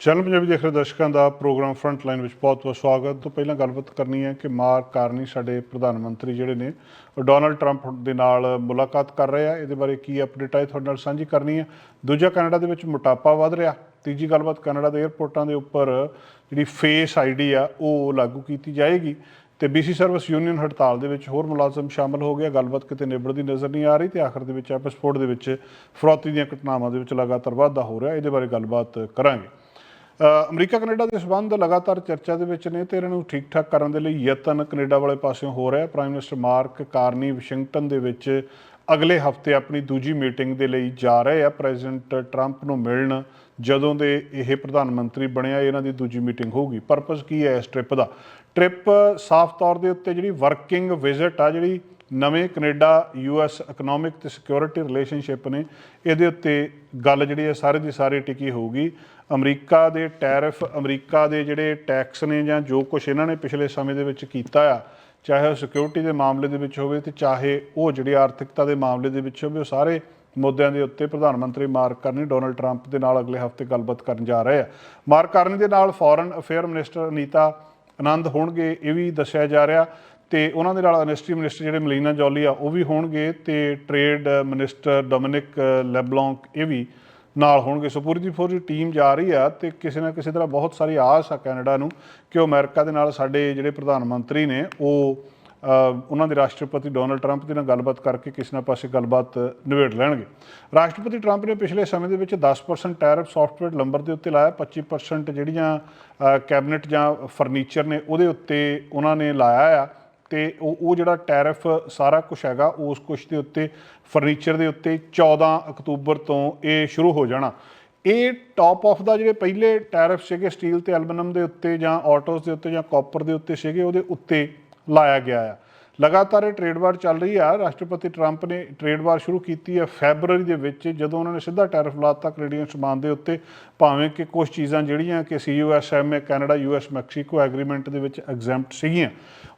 Channel Punjabi ਦੇਖ ਰਹੇ ਦਰਸ਼ਕਾਂ ਦਾ ਪ੍ਰੋਗਰਾਮ ਫਰੰਟ ਲਾਈਨ ਵਿੱਚ ਬਹੁਤ-ਬਹੁਤ ਸਵਾਗਤ। ਤੋਂ ਪਹਿਲਾਂ ਗੱਲਬਾਤ ਕਰਨੀ ਹੈ ਕਿ ਮਾਰ ਕਾਰਨੀ ਸਾਡੇ ਪ੍ਰਧਾਨ ਮੰਤਰੀ ਜਿਹੜੇ ਨੇ, ਉਹ ਡੋਨਲਡ ਟਰੰਪ ਦੇ ਨਾਲ ਮੁਲਾਕਾਤ ਕਰ ਰਹੇ ਆ। ਇਹਦੇ ਬਾਰੇ ਕੀ ਅਪਡੇਟ ਹੈ ਤੁਹਾਡੇ ਨਾਲ ਸਾਂਝੀ ਕਰਨੀ ਹੈ। ਦੂਜਾ ਕੈਨੇਡਾ ਦੇ ਵਿੱਚ ਮੋਟਾਪਾ ਵਧ ਰਿਹਾ। ਤੀਜੀ ਗੱਲਬਾਤ ਕੈਨੇਡਾ ਦੇ 에ਅਰਪੋਰਟਾਂ ਦੇ ਉੱਪਰ ਜਿਹੜੀ ਫੇਸ ਆਈਡੀ ਆ, ਉਹ ਲਾਗੂ ਕੀਤੀ ਜਾਏਗੀ। ਤੇ BC ਸਰਵਿਸ ਯੂਨੀਅਨ ਹੜਤਾਲ ਦੇ ਵਿੱਚ ਹੋਰ ਮੁਲਾਜ਼ਮ ਸ਼ਾਮਲ ਹੋ ਗਿਆ ਗੱਲਬਾਤ ਕਿਤੇ ਨਿਬੜਦੀ ਨਜ਼ਰ ਨਹੀਂ ਆ ਰਹੀ ਤੇ ਆਖਰ ਦੇ ਵਿੱਚ ਐਪਸਪੋਰਟ ਦੇ ਵਿੱਚ ਫਰੋਤੀ ਦੀਆਂ ਘਟਨਾਵਾਂ ਦੇ ਵਿੱਚ ਲਗਾਤਾਰ ਵਾਧਾ ਹੋ ਰਿਹਾ। ਇਹਦੇ ਬਾਰੇ ਗੱਲਬਾਤ ਕਰਾਂਗੇ। ਅਮਰੀਕਾ ਕੈਨੇਡਾ ਦੇ ਸਬੰਧ ਲਗਾਤਾਰ ਚਰਚਾ ਦੇ ਵਿੱਚ ਨੇ ਤੇ ਇਹਨਾਂ ਨੂੰ ਠੀਕ ਠਾਕ ਕਰਨ ਦੇ ਲਈ ਯਤਨ ਕੈਨੇਡਾ ਵਾਲੇ ਪਾਸਿਓਂ ਹੋ ਰਿਹਾ prime minister Mark Carney Washington ਦੇ ਵਿੱਚ ਅਗਲੇ ਹਫ਼ਤੇ ਆਪਣੀ ਦੂਜੀ ਮੀਟਿੰਗ ਦੇ ਲਈ ਜਾ ਰਹੇ ਆ। ਪ੍ਰੈਜ਼ੀਡੈਂਟ ਟਰੰਪ ਨੂੰ ਮਿਲਣ ਜਦੋਂ ਦੇ ਇਹ ਪ੍ਰਧਾਨ ਮੰਤਰੀ ਬਣਿਆ, ਇਹਨਾਂ ਦੀ ਦੂਜੀ ਮੀਟਿੰਗ ਹੋਊਗੀ। ਪਰਪਸ ਕੀ ਹੈ ਇਸ ਟ੍ਰਿਪ ਦਾ? ਟ੍ਰਿਪ ਸਾਫ਼ ਤੌਰ ਦੇ ਉੱਤੇ ਜਿਹੜੀ ਵਰਕਿੰਗ ਵਿਜ਼ਿਟ ਆ, ਜਿਹੜੀ ਨਵੇਂ ਕੈਨੇਡਾ ਯੂਐਸ ਇਕਨੋਮਿਕ ਤੇ ਸਿਕਿਉਰਿਟੀ ਰਿਲੇਸ਼ਨਸ਼ਿਪ ਨੇ ਇਹਦੇ ਉੱਤੇ ਗੱਲ ਜਿਹੜੀ ਹੈ ਸਾਰੇ ਦੀ ਸਾਰੇ ਟਿਕੀ ਹੋਊਗੀ। ਅਮਰੀਕਾ ਦੇ ਟੈਰਿਫ, ਅਮਰੀਕਾ ਦੇ ਜਿਹੜੇ ਟੈਕਸ ਨੇ ਜਾਂ ਜੋ ਕੁਝ ਇਹਨਾਂ ਨੇ ਪਿਛਲੇ ਸਮੇਂ ਦੇ ਵਿੱਚ ਕੀਤਾ ਆ, ਚਾਹੇ ਉਹ ਸਿਕਿਉਰਿਟੀ ਦੇ ਮਾਮਲੇ ਦੇ ਵਿੱਚ ਹੋਵੇ ਤੇ ਚਾਹੇ ਉਹ ਜਿਹੜੀ ਆਰਥਿਕਤਾ ਦੇ ਮਾਮਲੇ ਦੇ ਵਿੱਚ ਹੋਵੇ, ਉਹ ਸਾਰੇ ਮੁੱਦਿਆਂ ਦੇ ਉੱਤੇ ਪ੍ਰਧਾਨ ਮੰਤਰੀ ਮਾਰਕ ਕਰਨੀ, ਡੋਨਲਡ ਟਰੰਪ ਦੇ ਨਾਲ ਅਗਲੇ ਹਫ਼ਤੇ ਗੱਲਬਾਤ ਕਰਨ ਜਾ ਰਹੇ ਆ। ਮਾਰਕ ਕਰਨੀ ਦੇ ਨਾਲ foreign affair minister Anita Anand ਹੋਣਗੇ, ਇਹ ਵੀ ਦੱਸਿਆ ਜਾ ਰਿਹਾ। ਤੇ ਉਹਨਾਂ ਦੇ ਨਾਲ ਇਨਡਸਟਰੀ ਮਿਨਿਸਟਰ ਜਿਹੜੇ ਮਲੀਨਾ ਜੋਲੀ ਆ, ਉਹ ਵੀ ਹੋਣਗੇ ਤੇ ਟ੍ਰੇਡ ਮਿਨਿਸਟਰ ਡੋਮਿਨਿਕ ਲੈਬਲੌਂਕ ਇਹ ਵੀ ਨਾਲ ਹੋਣਗੇ। ਸੋ ਪੂਰੀ ਦੀ ਪੂਰੀ ਟੀਮ ਜਾ ਰਹੀ ਆ ਤੇ ਕਿਸੇ ਨਾ ਕਿਸੇ ਤਰ੍ਹਾਂ ਬਹੁਤ ਸਾਰੀ ਆਸ ਆ ਕੈਨੇਡਾ ਨੂੰ ਕਿ ਉਹ ਅਮਰੀਕਾ ਦੇ ਨਾਲ ਸਾਡੇ ਜਿਹੜੇ ਪ੍ਰਧਾਨ ਮੰਤਰੀ ਨੇ, ਉਹ ਉਹਨਾਂ ਦੇ ਰਾਸ਼ਟਰਪਤੀ ਡੋਨਲਡ ਟਰੰਪ ਦੇ ਨਾਲ ਗੱਲਬਾਤ ਕਰਕੇ ਕਿਸੇ ਨਾ ਪਾਸੇ ਗੱਲਬਾਤ ਨਿਬੇੜ ਲੈਣਗੇ। ਰਾਸ਼ਟਰਪਤੀ ਟਰੰਪ ਨੇ ਪਿਛਲੇ ਸਮੇਂ ਦੇ ਵਿੱਚ 10% ਟੈਰਿਫ ਸੌਫਟਵੇਅਰ ਲੰਬਰ ਦੇ ਉੱਤੇ ਲਾਇਆ 25% ਜਿਹੜੀਆਂ ਕੈਬਨਿਟ ਜਾਂ ਫਰਨੀਚਰ ਨੇ ਉਹਦੇ ਉੱਤੇ ਉਹਨਾਂ ਨੇ ਲਾਇਆ ਆ। ਤੇ ਉਹ ਉਹ ਜਿਹੜਾ ਟੈਰਿਫ ਸਾਰਾ ਕੁਝ ਹੈਗਾ, ਉਸ ਕੁਛ ਦੇ ਉੱਤੇ ਫਰਨੀਚਰ ਦੇ ਉੱਤੇ 14 ਅਕਤੂਬਰ ਤੋਂ ਇਹ ਸ਼ੁਰੂ ਹੋ ਜਾਣਾ। ਇਹ ਟਾਪ ਆਫ ਦਾ ਜਿਹੜੇ ਪਹਿਲੇ ਟੈਰਿਫ ਸੀਗੇ ਸਟੀਲ ਤੇ ਐਲੂਮੀਨੀਅਮ ਦੇ ਉੱਤੇ ਜਾਂ ਆਟੋਸ ਦੇ ਉੱਤੇ ਜਾਂ ਕਾਪਰ ਦੇ ਉੱਤੇ ਸੀਗੇ, ਉਹਦੇ ਉੱਤੇ ਲਾਇਆ ਗਿਆ ਆ। ਲਗਾਤਾਰ ਇਹ ਟ੍ਰੇਡ ਵਾਰ ਚੱਲ ਰਹੀ ਆ। ਰਾਸ਼ਟਰਪਤੀ ਟਰੰਪ ਨੇ ਟ੍ਰੇਡ ਵਾਰ ਸ਼ੁਰੂ ਕੀਤੀ ਹੈ ਫੈਬਰੂਅਰੀ ਦੇ ਵਿੱਚ, ਜਦੋਂ ਉਹਨਾਂ ਨੇ ਸਿੱਧਾ ਟੈਰਿਫ ਲਾਤਾ ਕੈਨੇਡੀਅਨ ਸਮਾਨ ਦੇ ਉੱਤੇ, ਭਾਵੇਂ ਕਿ ਕੁਝ ਚੀਜ਼ਾਂ ਜਿਹੜੀਆਂ ਕਿ CUSM Canada US Mexico agreement ਦੇ ਵਿੱਚ ਐਗਜ਼ੈਂਪਟ ਸੀਗੀਆਂ,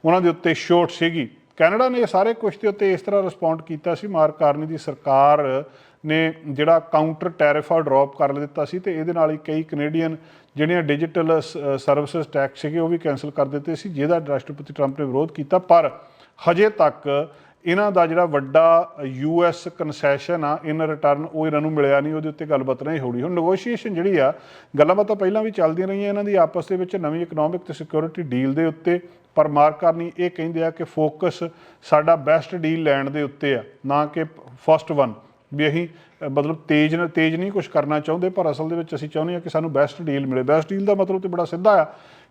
ਉਹਨਾਂ ਦੇ ਉੱਤੇ ਛੋਟ ਸੀਗੀ। ਕੈਨੇਡਾ ਨੇ ਸਾਰੇ ਕੁਝ ਦੇ ਉੱਤੇ ਇਸ ਤਰ੍ਹਾਂ ਰਿਸਪੌਂਡ ਕੀਤਾ ਸੀ। ਮਾਰਕ ਕਾਰਨੀ ਦੀ ਸਰਕਾਰ ਨੇ ਜਿਹੜਾ ਕਾਊਂਟਰ ਟੈਰਿਫ ਆ ਡ੍ਰੌਪ ਕਰ ਦਿੱਤਾ ਸੀ ਤੇ ਇਹਦੇ ਨਾਲ ਹੀ ਕਈ ਕੈਨੇਡੀਅਨ ਜਿਹੜੀਆਂ ਡਿਜੀਟਲ ਸਰਵਿਸਿਜ਼ ਟੈਕਸ ਸੀਗੇ, ਉਹ ਵੀ ਕੈਨਸਲ ਕਰ ਦਿੱਤੇ ਸੀ, ਜਿਹਦਾ ਰਾਸ਼ਟਰਪਤੀ ਟਰੰਪ ਨੇ ਵਿਰੋਧ ਕੀਤਾ। ਪਰ ਹਜੇ ਤੱਕ ਇਹਨਾਂ ਦਾ ਜਿਹੜਾ ਵੱਡਾ ਯੂਐਸ ਕਨਸੈਸ਼ਨ ਆ ਇਨ ਰਿਟਰਨ ਉਹ ਇਹਨਾਂ ਨੂੰ ਮਿਲਿਆ ਨਹੀਂ, ਉਹਦੇ ਉੱਤੇ ਗੱਲਬਾਤ ਨਹੀਂ ਹੋਣੀ ਹੁਣ ਨੈਗੋਸ਼ੀਏਸ਼ਨ ਜਿਹੜੀ ਆ ਗੱਲਾਂ ਬਾਤਾਂ ਪਹਿਲਾਂ ਵੀ ਚੱਲਦੀਆਂ ਰਹੀਆਂ ਇਹਨਾਂ ਦੀ ਆਪਸ ਦੇ ਵਿੱਚ, ਨਵੀਂ ਇਕਨੋਮਿਕ ਤੇ ਸਿਕਿਉਰਿਟੀ ਡੀਲ ਦੇ ਉੱਤੇ। ਪਰ ਮਾਰਕਰਨੀ ਇਹ ਕਹਿੰਦੇ ਆ ਕਿ ਫੋਕਸ ਸਾਡਾ ਬੈਸਟ ਡੀਲ ਲੈਣ ਦੇ ਉੱਤੇ ਆ, ਨਾ ਕਿ ਫਸਟ ਵਨ ਵੀ ਅਸੀਂ ਮਤਲਬ ਤੇਜ਼ ਨਾਲ ਤੇਜ਼ ਨਹੀਂ ਕੁਝ ਕਰਨਾ ਚਾਹੁੰਦੇ, ਪਰ ਅਸਲ ਦੇ ਵਿੱਚ ਅਸੀਂ ਚਾਹੁੰਦੇ ਹਾਂ ਕਿ ਸਾਨੂੰ ਬੈਸਟ ਡੀਲ ਮਿਲੇ। ਬੈਸਟ ਡੀਲ ਦਾ ਮਤਲਬ ਤੇ ਬੜਾ ਸਿੱਧਾ ਆ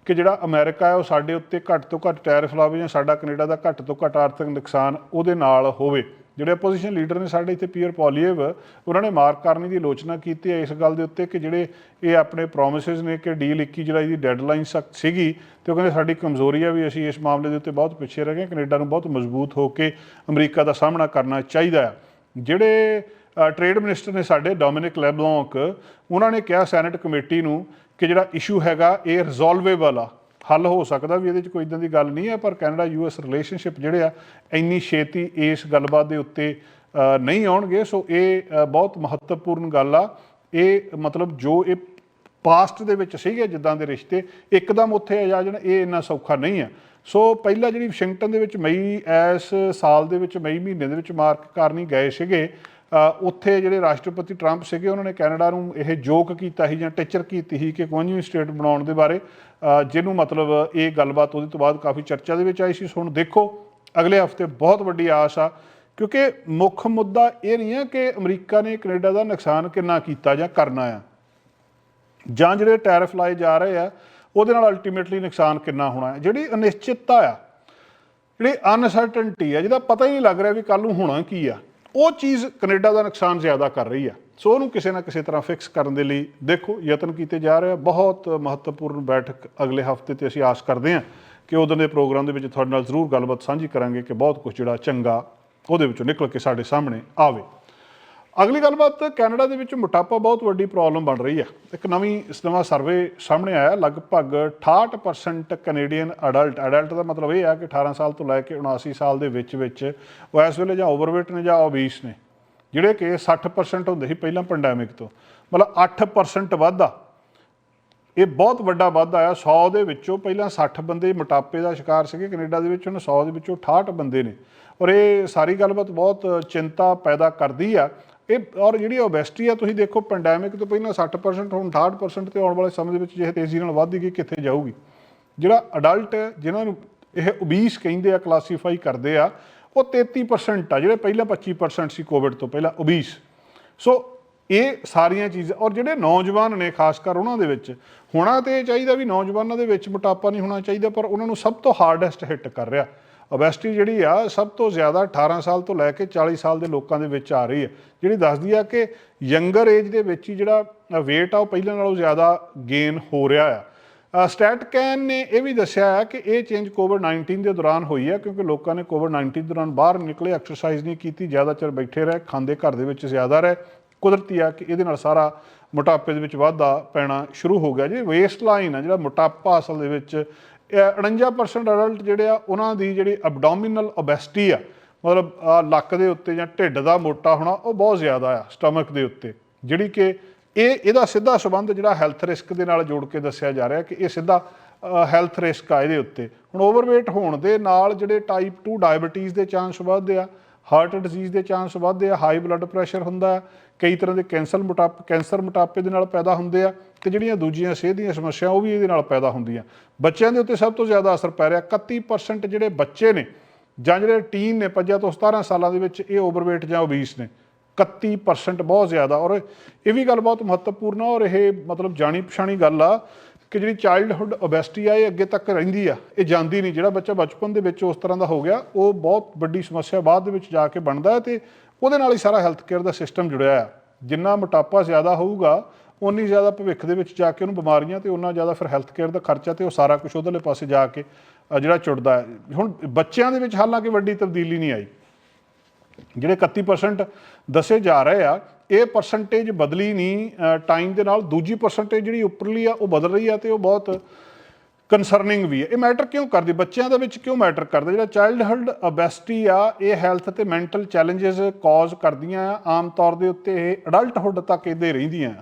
ਕਿ ਜਿਹੜਾ ਅਮਰੀਕਾ ਹੈ ਉਹ ਸਾਡੇ ਉੱਤੇ ਘੱਟ ਤੋਂ ਘੱਟ ਟੈਰਿਫ ਲਾਵੇ ਜਾਂ ਸਾਡਾ ਕੈਨੇਡਾ ਦਾ ਘੱਟ ਤੋਂ ਘੱਟ ਆਰਥਿਕ ਨੁਕਸਾਨ ਉਹਦੇ ਨਾਲ ਹੋਵੇ। ਜਿਹੜੇ ਆਪੋਜੀਸ਼ਨ ਲੀਡਰ ਨੇ ਸਾਡੇ ਇੱਥੇ ਪੀਅਰ ਪੋਲੀਏਵ ਉਹਨਾਂ ਨੇ ਮਾਰਕ ਕਰਨੀ ਦੀ ਆਲੋਚਨਾ ਕੀਤੀ ਹੈ ਇਸ ਗੱਲ ਦੇ ਉੱਤੇ ਕਿ ਜਿਹੜੇ ਇਹ ਆਪਣੇ ਪ੍ਰੋਮਿਸਸ ਨੇ ਕਿ ਡੀਲ 21 ਜੁਲਾਈ ਦੀ ਡੈਡਲਾਈਨ ਸਖਤ ਸੀਗੀ ਤੇ ਉਹ ਕਹਿੰਦੇ ਸਾਡੀ ਕਮਜ਼ੋਰੀ ਆ ਵੀ ਅਸੀਂ ਇਸ ਮਾਮਲੇ ਦੇ ਉੱਤੇ ਬਹੁਤ ਪਿੱਛੇ ਰਹਿ ਗਏ ਕੈਨੇਡਾ ਨੂੰ ਬਹੁਤ ਮਜ਼ਬੂਤ ਹੋ ਕੇ ਅਮਰੀਕਾ ਦਾ ਸਾਹਮਣਾ ਕਰਨਾ ਚਾਹੀਦਾ ਹੈ। ਜਿਹੜੇ ਟ੍ਰੇਡ ਮਿਨਿਸਟਰ ਨੇ ਸਾਡੇ ਡੋਮਿਨਿਕ ਲੈਬਲੌਂਕ ਉਹਨਾਂ ਨੇ ਕਿਹਾ ਸੈਨੇਟ ਕਮੇਟੀ ਨੂੰ ਕਿ ਜਿਹੜਾ ਇਸ਼ੂ ਹੈਗਾ, ਇਹ ਰਿਜ਼ੋਲਵੇਬਲ ਆ। ਹੱਲ ਹੋ ਸਕਦਾ ਵੀ ਇਹਦੇ 'ਚ ਕੋਈ ਇਦਾਂ ਦੀ ਗੱਲ ਨਹੀਂ ਹੈ, ਪਰ ਕੈਨੇਡਾ ਯੂ ਯੂਐਸ ਰਿਲੇਸ਼ਨਸ਼ਿਪ ਜਿਹੜੇ ਆ, ਇੰਨੀ ਛੇਤੀ ਇਸ ਗੱਲਬਾਤ ਦੇ ਉੱਤੇ ਨਹੀਂ ਆਉਣਗੇ। ਸੋ ਇਹ ਬਹੁਤ ਮਹੱਤਵਪੂਰਨ ਗੱਲ ਆ। ਇਹ ਮਤਲਬ ਜੋ ਇਹ ਪਾਸਟ ਦੇ ਵਿੱਚ ਸੀਗੇ, ਜਿੱਦਾਂ ਦੇ ਰਿਸ਼ਤੇ, ਇੱਕਦਮ ਉੱਥੇ ਆ ਜਾਣ, ਇਹ ਇੰਨਾ ਸੌਖਾ ਨਹੀਂ ਆ ਸੋ ਪਹਿਲਾਂ ਜਿਹੜੀ ਵਾਸ਼ਿੰਗਟਨ ਦੇ ਵਿੱਚ ਮਈ, ਇਸ ਸਾਲ ਦੇ ਵਿੱਚ ਮਈ ਮਹੀਨੇ ਦੇ ਵਿੱਚ ਮਾਰਕ ਕਰਨੀ ਗਏ ਸੀਗੇ ਉੱਥੇ ਜਿਹੜੇ ਰਾਸ਼ਟਰਪਤੀ ਟਰੰਪ ਸੀਗੇ, ਉਹਨਾਂ ਨੇ ਕੈਨੇਡਾ ਨੂੰ ਇਹ ਜੋਕ ਕੀਤਾ ਸੀ ਜਾਂ ਟੀਚਰ ਕੀਤੀ ਸੀ ਕਿ 51ਵੀਂ ਸਟੇਟ ਬਣਾਉਣ ਦੇ ਬਾਰੇ ਜਿਹਨੂੰ ਮਤਲਬ ਇਹ ਗੱਲਬਾਤ ਉਹਦੇ ਤੋਂ ਬਾਅਦ ਕਾਫੀ ਚਰਚਾ ਦੇ ਵਿੱਚ ਆਈ ਸੀ। ਹੁਣ ਦੇਖੋ, ਅਗਲੇ ਹਫ਼ਤੇ ਬਹੁਤ ਵੱਡੀ ਆਸ ਆ, ਕਿਉਂਕਿ ਮੁੱਖ ਮੁੱਦਾ ਇਹ ਨਹੀਂ ਹੈ ਕਿ ਅਮਰੀਕਾ ਨੇ ਕੈਨੇਡਾ ਦਾ ਨੁਕਸਾਨ ਕਿੰਨਾ ਕੀਤਾ ਜਾਂ ਕਰਨਾ ਆ, ਜਾਂ ਜਿਹੜੇ ਟੈਰਿਫ ਲਾਏ ਜਾ ਰਹੇ ਆ, ਉਹਦੇ ਨਾਲ ਅਲਟੀਮੇਟਲੀ ਨੁਕਸਾਨ ਕਿੰਨਾ ਹੋਣਾ ਹੈ। ਜਿਹੜੀ ਅਨਿਸ਼ਚਿਤਤਾ ਆ, ਜਿਹੜੀ ਅਨਸਰਟਨਟੀ ਆ, ਜਿਹਦਾ ਪਤਾ ਹੀ ਨਹੀਂ ਲੱਗ ਰਿਹਾ ਵੀ ਕੱਲ ਨੂੰ ਹੋਣਾ ਕੀ ਆ। ਉਹ ਚੀਜ਼ ਕੈਨੇਡਾ ਦਾ ਨੁਕਸਾਨ ਜ਼ਿਆਦਾ ਕਰ ਰਹੀ ਆ ਸੋ ਉਹਨੂੰ ਕਿਸੇ ਨਾ ਕਿਸੇ ਤਰ੍ਹਾਂ ਫਿਕਸ ਕਰਨ ਦੇ ਲਈ ਦੇਖੋ, ਯਤਨ ਕੀਤੇ ਜਾ ਰਹੇ ਆ। ਬਹੁਤ ਮਹੱਤਵਪੂਰਨ ਬੈਠਕ ਅਗਲੇ ਹਫ਼ਤੇ ਤੇ ਅਸੀਂ ਆਸ ਕਰਦੇ ਹਾਂ ਕਿ ਉਦੋਂ ਦੇ ਪ੍ਰੋਗਰਾਮ ਦੇ ਵਿੱਚ ਤੁਹਾਡੇ ਨਾਲ ਜ਼ਰੂਰ ਗੱਲਬਾਤ ਸਾਂਝੀ ਕਰਾਂਗੇ ਕਿ ਬਹੁਤ ਕੁਝ ਜਿਹੜਾ ਚੰਗਾ ਉਹਦੇ ਵਿੱਚੋਂ ਨਿਕਲ ਕੇ ਸਾਡੇ ਸਾਹਮਣੇ ਆਵੇ। ਅਗਲੀ ਗੱਲਬਾਤ, ਕੈਨੇਡਾ ਦੇ ਵਿੱਚ ਮੋਟਾਪਾ ਬਹੁਤ ਵੱਡੀ ਪ੍ਰੋਬਲਮ ਬਣ ਰਹੀ ਹੈ। ਇੱਕ ਨਵੀਂ, ਇਸ ਨਵਾਂ ਸਰਵੇ ਸਾਹਮਣੇ ਆਇਆ, ਲਗਭਗ 68% ਕੈਨੇਡੀਅਨ ਅਡਲਟ ਅਡਲਟ ਦਾ ਮਤਲਬ ਇਹ ਹੈ ਕਿ 18 ਸਾਲ ਤੋਂ ਲੈ ਕੇ 79 ਸਾਲ ਦੇ ਵਿੱਚ ਵਿੱਚ ਉਹ ਇਸ ਵੇਲੇ ਜਾਂ ਓਵਰਵੇਟ ਨੇ ਜਾਂ ਓਬੀਸ ਨੇ, ਜਿਹੜੇ ਕਿ 60% ਹੁੰਦੇ ਸੀ ਪਹਿਲਾਂ ਪੈਂਡੈਮਿਕ ਤੋਂ। ਮਤਲਬ 8% ਵਾਧਾ ਇਹ ਬਹੁਤ ਵੱਡਾ ਵਾਧਾ ਆ 100 ਦੇ ਵਿੱਚੋਂ ਪਹਿਲਾਂ 60 ਬੰਦੇ ਮੋਟਾਪੇ ਦਾ ਸ਼ਿਕਾਰ ਸੀਗੇ, ਕੈਨੇਡਾ ਦੇ ਵਿੱਚ, ਹੁਣ 100 ਦੇ ਵਿੱਚੋਂ 68 ਬੰਦੇ ਨੇ। ਔਰ ਇਹ ਸਾਰੀ ਗੱਲਬਾਤ ਬਹੁਤ ਚਿੰਤਾ ਪੈਦਾ ਕਰਦੀ ਆ। ਇਹ ਔਰ ਜਿਹੜੀ ਓਬੈਸਟੀ ਆ, ਤੁਸੀਂ ਦੇਖੋ ਪੈਂਡੈਮਿਕ ਤੋਂ ਪਹਿਲਾਂ 60% ਹੁਣ 68% ਤੇ ਆਉਣ ਵਾਲੇ ਸਮੇਂ ਦੇ ਵਿੱਚ ਜੇ ਤੇਜ਼ੀ ਨਾਲ ਵੱਧਦੀ ਗਈ, ਕਿੱਥੇ ਜਾਊਗੀ? ਜਿਹੜਾ ਅਡਲਟ ਜਿਨ੍ਹਾਂ ਨੂੰ ਇਹ ਓਬੀਸ ਕਹਿੰਦੇ ਆ ਕਲਾਸੀਫਾਈ ਕਰਦੇ ਆ, ਉਹ 33% ਆ, ਜਿਹੜੇ ਪਹਿਲਾਂ 25% ਸੀ ਕੋਵਿਡ ਤੋਂ ਪਹਿਲਾਂ ਓਬੀਸ ਸੋ ਇਹ ਸਾਰੀਆਂ ਚੀਜ਼ਾਂ, ਔਰ ਜਿਹੜੇ ਨੌਜਵਾਨ ਨੇ, ਖਾਸ ਕਰ ਉਹਨਾਂ ਦੇ ਵਿੱਚ, ਹੋਣਾ ਤੇ ਇਹ ਚਾਹੀਦਾ ਵੀ ਨੌਜਵਾਨਾਂ ਦੇ ਵਿੱਚ ਮੋਟਾਪਾ ਨਹੀਂ ਹੋਣਾ ਚਾਹੀਦਾ, ਪਰ ਉਹਨਾਂ ਨੂੰ ਸਭ ਤੋਂ ਹਾਰਡੈਸਟ ਹਿੱਟ ਕਰ ਰਿਹਾ। ਓਬੈਸਿਟੀ ਜਿਹੜੀ ਆ, ਸਭ ਤੋਂ ਜ਼ਿਆਦਾ 18 ਸਾਲ ਤੋਂ ਲੈ ਕੇ 40 ਸਾਲ ਦੇ ਲੋਕਾਂ ਦੇ ਵਿੱਚ ਆ ਰਹੀ ਹੈ। ਜਿਹੜੀ ਦੱਸਦੀ ਆ ਕਿ ਯੰਗਰ ਏਜ ਦੇ ਵਿੱਚ ਹੀ ਜਿਹੜਾ weight ਆ, ਉਹ ਪਹਿਲਾਂ ਨਾਲੋਂ ਜ਼ਿਆਦਾ ਗੇਨ ਹੋ ਰਿਹਾ ਆ। ਸਟੈਟ ਕੈਨ ਨੇ ਇਹ ਵੀ ਦੱਸਿਆ ਹੈ ਕਿ ਇਹ ਚੇਂਜ ਕੋਵਿਡ-19 ਦੇ ਦੌਰਾਨ ਹੋਈ ਹੈ ਕਿਉਂਕਿ ਲੋਕਾਂ ਨੇ ਕੋਵਿਡ-19 ਦੌਰਾਨ ਬਾਹਰ ਨਿਕਲੇ ਐਕਸਰਸਾਈਜ਼ ਨਹੀਂ ਕੀਤੀ, ਜ਼ਿਆਦਾ ਚਿਰ ਬੈਠੇ ਰਹੇ, ਖਾਂਦੇ ਘਰ ਦੇ ਵਿੱਚ ਜ਼ਿਆਦਾ ਰਹੇ। ਕੁਦਰਤੀ ਆ ਕਿ ਇਹਦੇ ਨਾਲ ਸਾਰਾ ਮੋਟਾਪੇ ਦੇ ਵਿੱਚ ਵਾਧਾ ਪੈਣਾ ਸ਼ੁਰੂ ਹੋ ਗਿਆ। ਜੇ ਵੇਸਟ ਲਾਈਨ ਆ, ਜਿਹੜਾ ਮੋਟਾਪਾ ਅਸਲ ਦੇ ਵਿੱਚ 49% ਅਡਲਟ ਜਿਹੜੇ ਆ ਉਹਨਾਂ ਦੀ ਜਿਹੜੀ ਅਬਡੋਮੀਨਲ ਓਬੈਸਿਟੀ ਆ ਮਤਲਬ ਲੱਕ ਦੇ ਉੱਤੇ ਜਾਂ ਢਿੱਡ ਦਾ ਮੋਟਾ ਹੋਣਾ ਉਹ ਬਹੁਤ ਜ਼ਿਆਦਾ ਆ ਸਟਮਕ ਦੇ ਉੱਤੇ। ਜਿਹੜੀ ਕਿ ਇਹ ਇਹਦਾ ਸਿੱਧਾ ਸੰਬੰਧ ਜਿਹੜਾ ਹੈਲਥ ਰਿਸਕ ਦੇ ਨਾਲ ਜੋੜ ਕੇ ਦੱਸਿਆ ਜਾ ਰਿਹਾ ਕਿ ਇਹ ਸਿੱਧਾ ਹੈਲਥ ਰਿਸਕ ਆ ਇਹਦੇ ਉੱਤੇ। ਹੁਣ ਓਵਰਵੇਟ ਹੋਣ ਦੇ ਨਾਲ ਜਿਹੜੇ ਟਾਈਪ 2 ਡਾਇਬੀਟੀਜ਼ ਦੇ ਚਾਂਸ ਵੱਧਦੇ ਆ ਹਾਰਟ ਡਿਜ਼ੀਜ਼ ਦੇ ਚਾਂਸ ਵੱਧਦੇ ਆ ਹਾਈ ਬਲੱਡ ਪ੍ਰੈਸ਼ਰ ਹੁੰਦਾ ਹੈ, ਕਈ ਤਰ੍ਹਾਂ ਦੇ ਕੈਂਸਰ ਮੋਟਾਪੇ ਕੈਂਸਰ ਮੋਟਾਪੇ ਦੇ ਨਾਲ ਪੈਦਾ ਹੁੰਦੇ ਆ ਤੇ ਜਿਹੜੀਆਂ ਦੂਜੀਆਂ ਸਿਹਤ ਦੀਆਂ ਸਮੱਸਿਆ ਉਹ ਵੀ ਇਹਦੇ ਨਾਲ ਪੈਦਾ ਹੁੰਦੀਆਂ। ਬੱਚਿਆਂ ਦੇ ਉੱਤੇ ਸਭ ਤੋਂ ਜ਼ਿਆਦਾ ਅਸਰ ਪੈ ਰਿਹਾ 31% ਜਿਹੜੇ ਬੱਚੇ ਨੇ ਜਾਂ ਜਿਹੜੇ ਟੀਨ ਨੇ 5 ਤੋਂ 17 ਸਾਲਾਂ ਦੇ ਵਿੱਚ ਇਹ ਓਵਰਵੇਟ ਜਾਂ ਓਬੀਸ ਨੇ। 31% ਬਹੁਤ ਜ਼ਿਆਦਾ ਔਰ ਇਹ ਵੀ ਗੱਲ ਬਹੁਤ ਮਹੱਤਵਪੂਰਨ ਆ ਔਰ ਇਹ ਮਤਲਬ ਜਾਣੀ ਪਛਾਣੀ ਗੱਲ ਆ ਕਿ ਜਿਹੜੀ ਚਾਈਲਡਹੁੱਡ ਓਬੈਸਿਟੀ ਆ, ਇਹ ਅੱਗੇ ਤੱਕ ਰਹਿੰਦੀ ਆ, ਇਹ ਜਾਂਦੀ ਨਹੀਂ। ਜਿਹੜਾ ਬੱਚਾ ਬਚਪਨ ਦੇ ਵਿੱਚ ਉਸ ਤਰ੍ਹਾਂ ਦਾ ਹੋ ਗਿਆ, ਉਹ ਬਹੁਤ ਵੱਡੀ ਸਮੱਸਿਆ ਬਾਅਦ ਦੇ ਵਿੱਚ ਜਾ ਕੇ ਬਣਦਾ ਹੈ ਤੇ ਉਹਦੇ ਨਾਲ ਹੀ ਸਾਰਾ ਹੈਲਥ ਕੇਅਰ ਦਾ ਸਿਸਟਮ ਜੁੜਿਆ ਆ। ਜਿੰਨਾ ਮੋਟਾਪਾ ਜ਼ਿਆਦਾ ਹੋਊਗਾ ਉਨੀ ਜ਼ਿਆਦਾ ਭਵਿੱਖ ਦੇ ਵਿੱਚ ਜਾ ਕੇ ਉਹਨੂੰ ਬਿਮਾਰੀਆਂ ਤੇ ਉਨਾ ਜ਼ਿਆਦਾ ਫਿਰ ਹੈਲਥ ਕੇਅਰ ਦਾ ਖਰਚਾ ਤੇ ਉਹ ਸਾਰਾ ਕੁਝ ਉਹਦੇ ਪਾਸੇ ਜਾ ਕੇ ਜਿਹੜਾ ਜੁੜਦਾ ਹੈ। ਹੁਣ ਬੱਚਿਆਂ ਦੇ ਵਿੱਚ ਹਾਲਾਂਕਿ ਵੱਡੀ ਤਬਦੀਲੀ ਨਹੀਂ ਆਈ। ਜਿਹੜੇ 31% ਦੱਸੇ ਜਾ ਰਹੇ ਆ ਇਹ ਪਰਸੈਂਟੇਜ ਬਦਲੀ ਨਹੀਂ ਟਾਈਮ ਦੇ ਨਾਲ ਦੂਜੀ ਪਰਸੈਂਟੇਜ ਜਿਹੜੀ ਉੱਪਰਲੀ ਆ, ਉਹ ਬਦਲ ਰਹੀ ਆ ਤੇ ਉਹ ਬਹੁਤ ਕਨਸਰਨਿੰਗ ਵੀ ਹੈ। ਇਹ ਮੈਟਰ ਕਿਉਂ ਕਰਦੀ? ਬੱਚਿਆਂ ਦੇ ਵਿੱਚ ਕਿਉਂ ਮੈਟਰ ਕਰਦਾ? ਜਿਹੜਾ ਚਾਈਲਡਹੁੱਡ ਓਬੈਸਿਟੀ ਆ, ਇਹ ਹੈਲਥ ਤੇ ਮੈਂਟਲ ਚੈਲੰਜਸ ਕਾਜ਼ ਕਰਦੀਆਂ ਆ। ਆਮ ਤੌਰ ਦੇ ਉੱਤੇ ਇਹ ਅਡਲਟਹੁੱਡ ਤੱਕ ਇਹਦੇ ਰਹਿੰਦੀਆਂ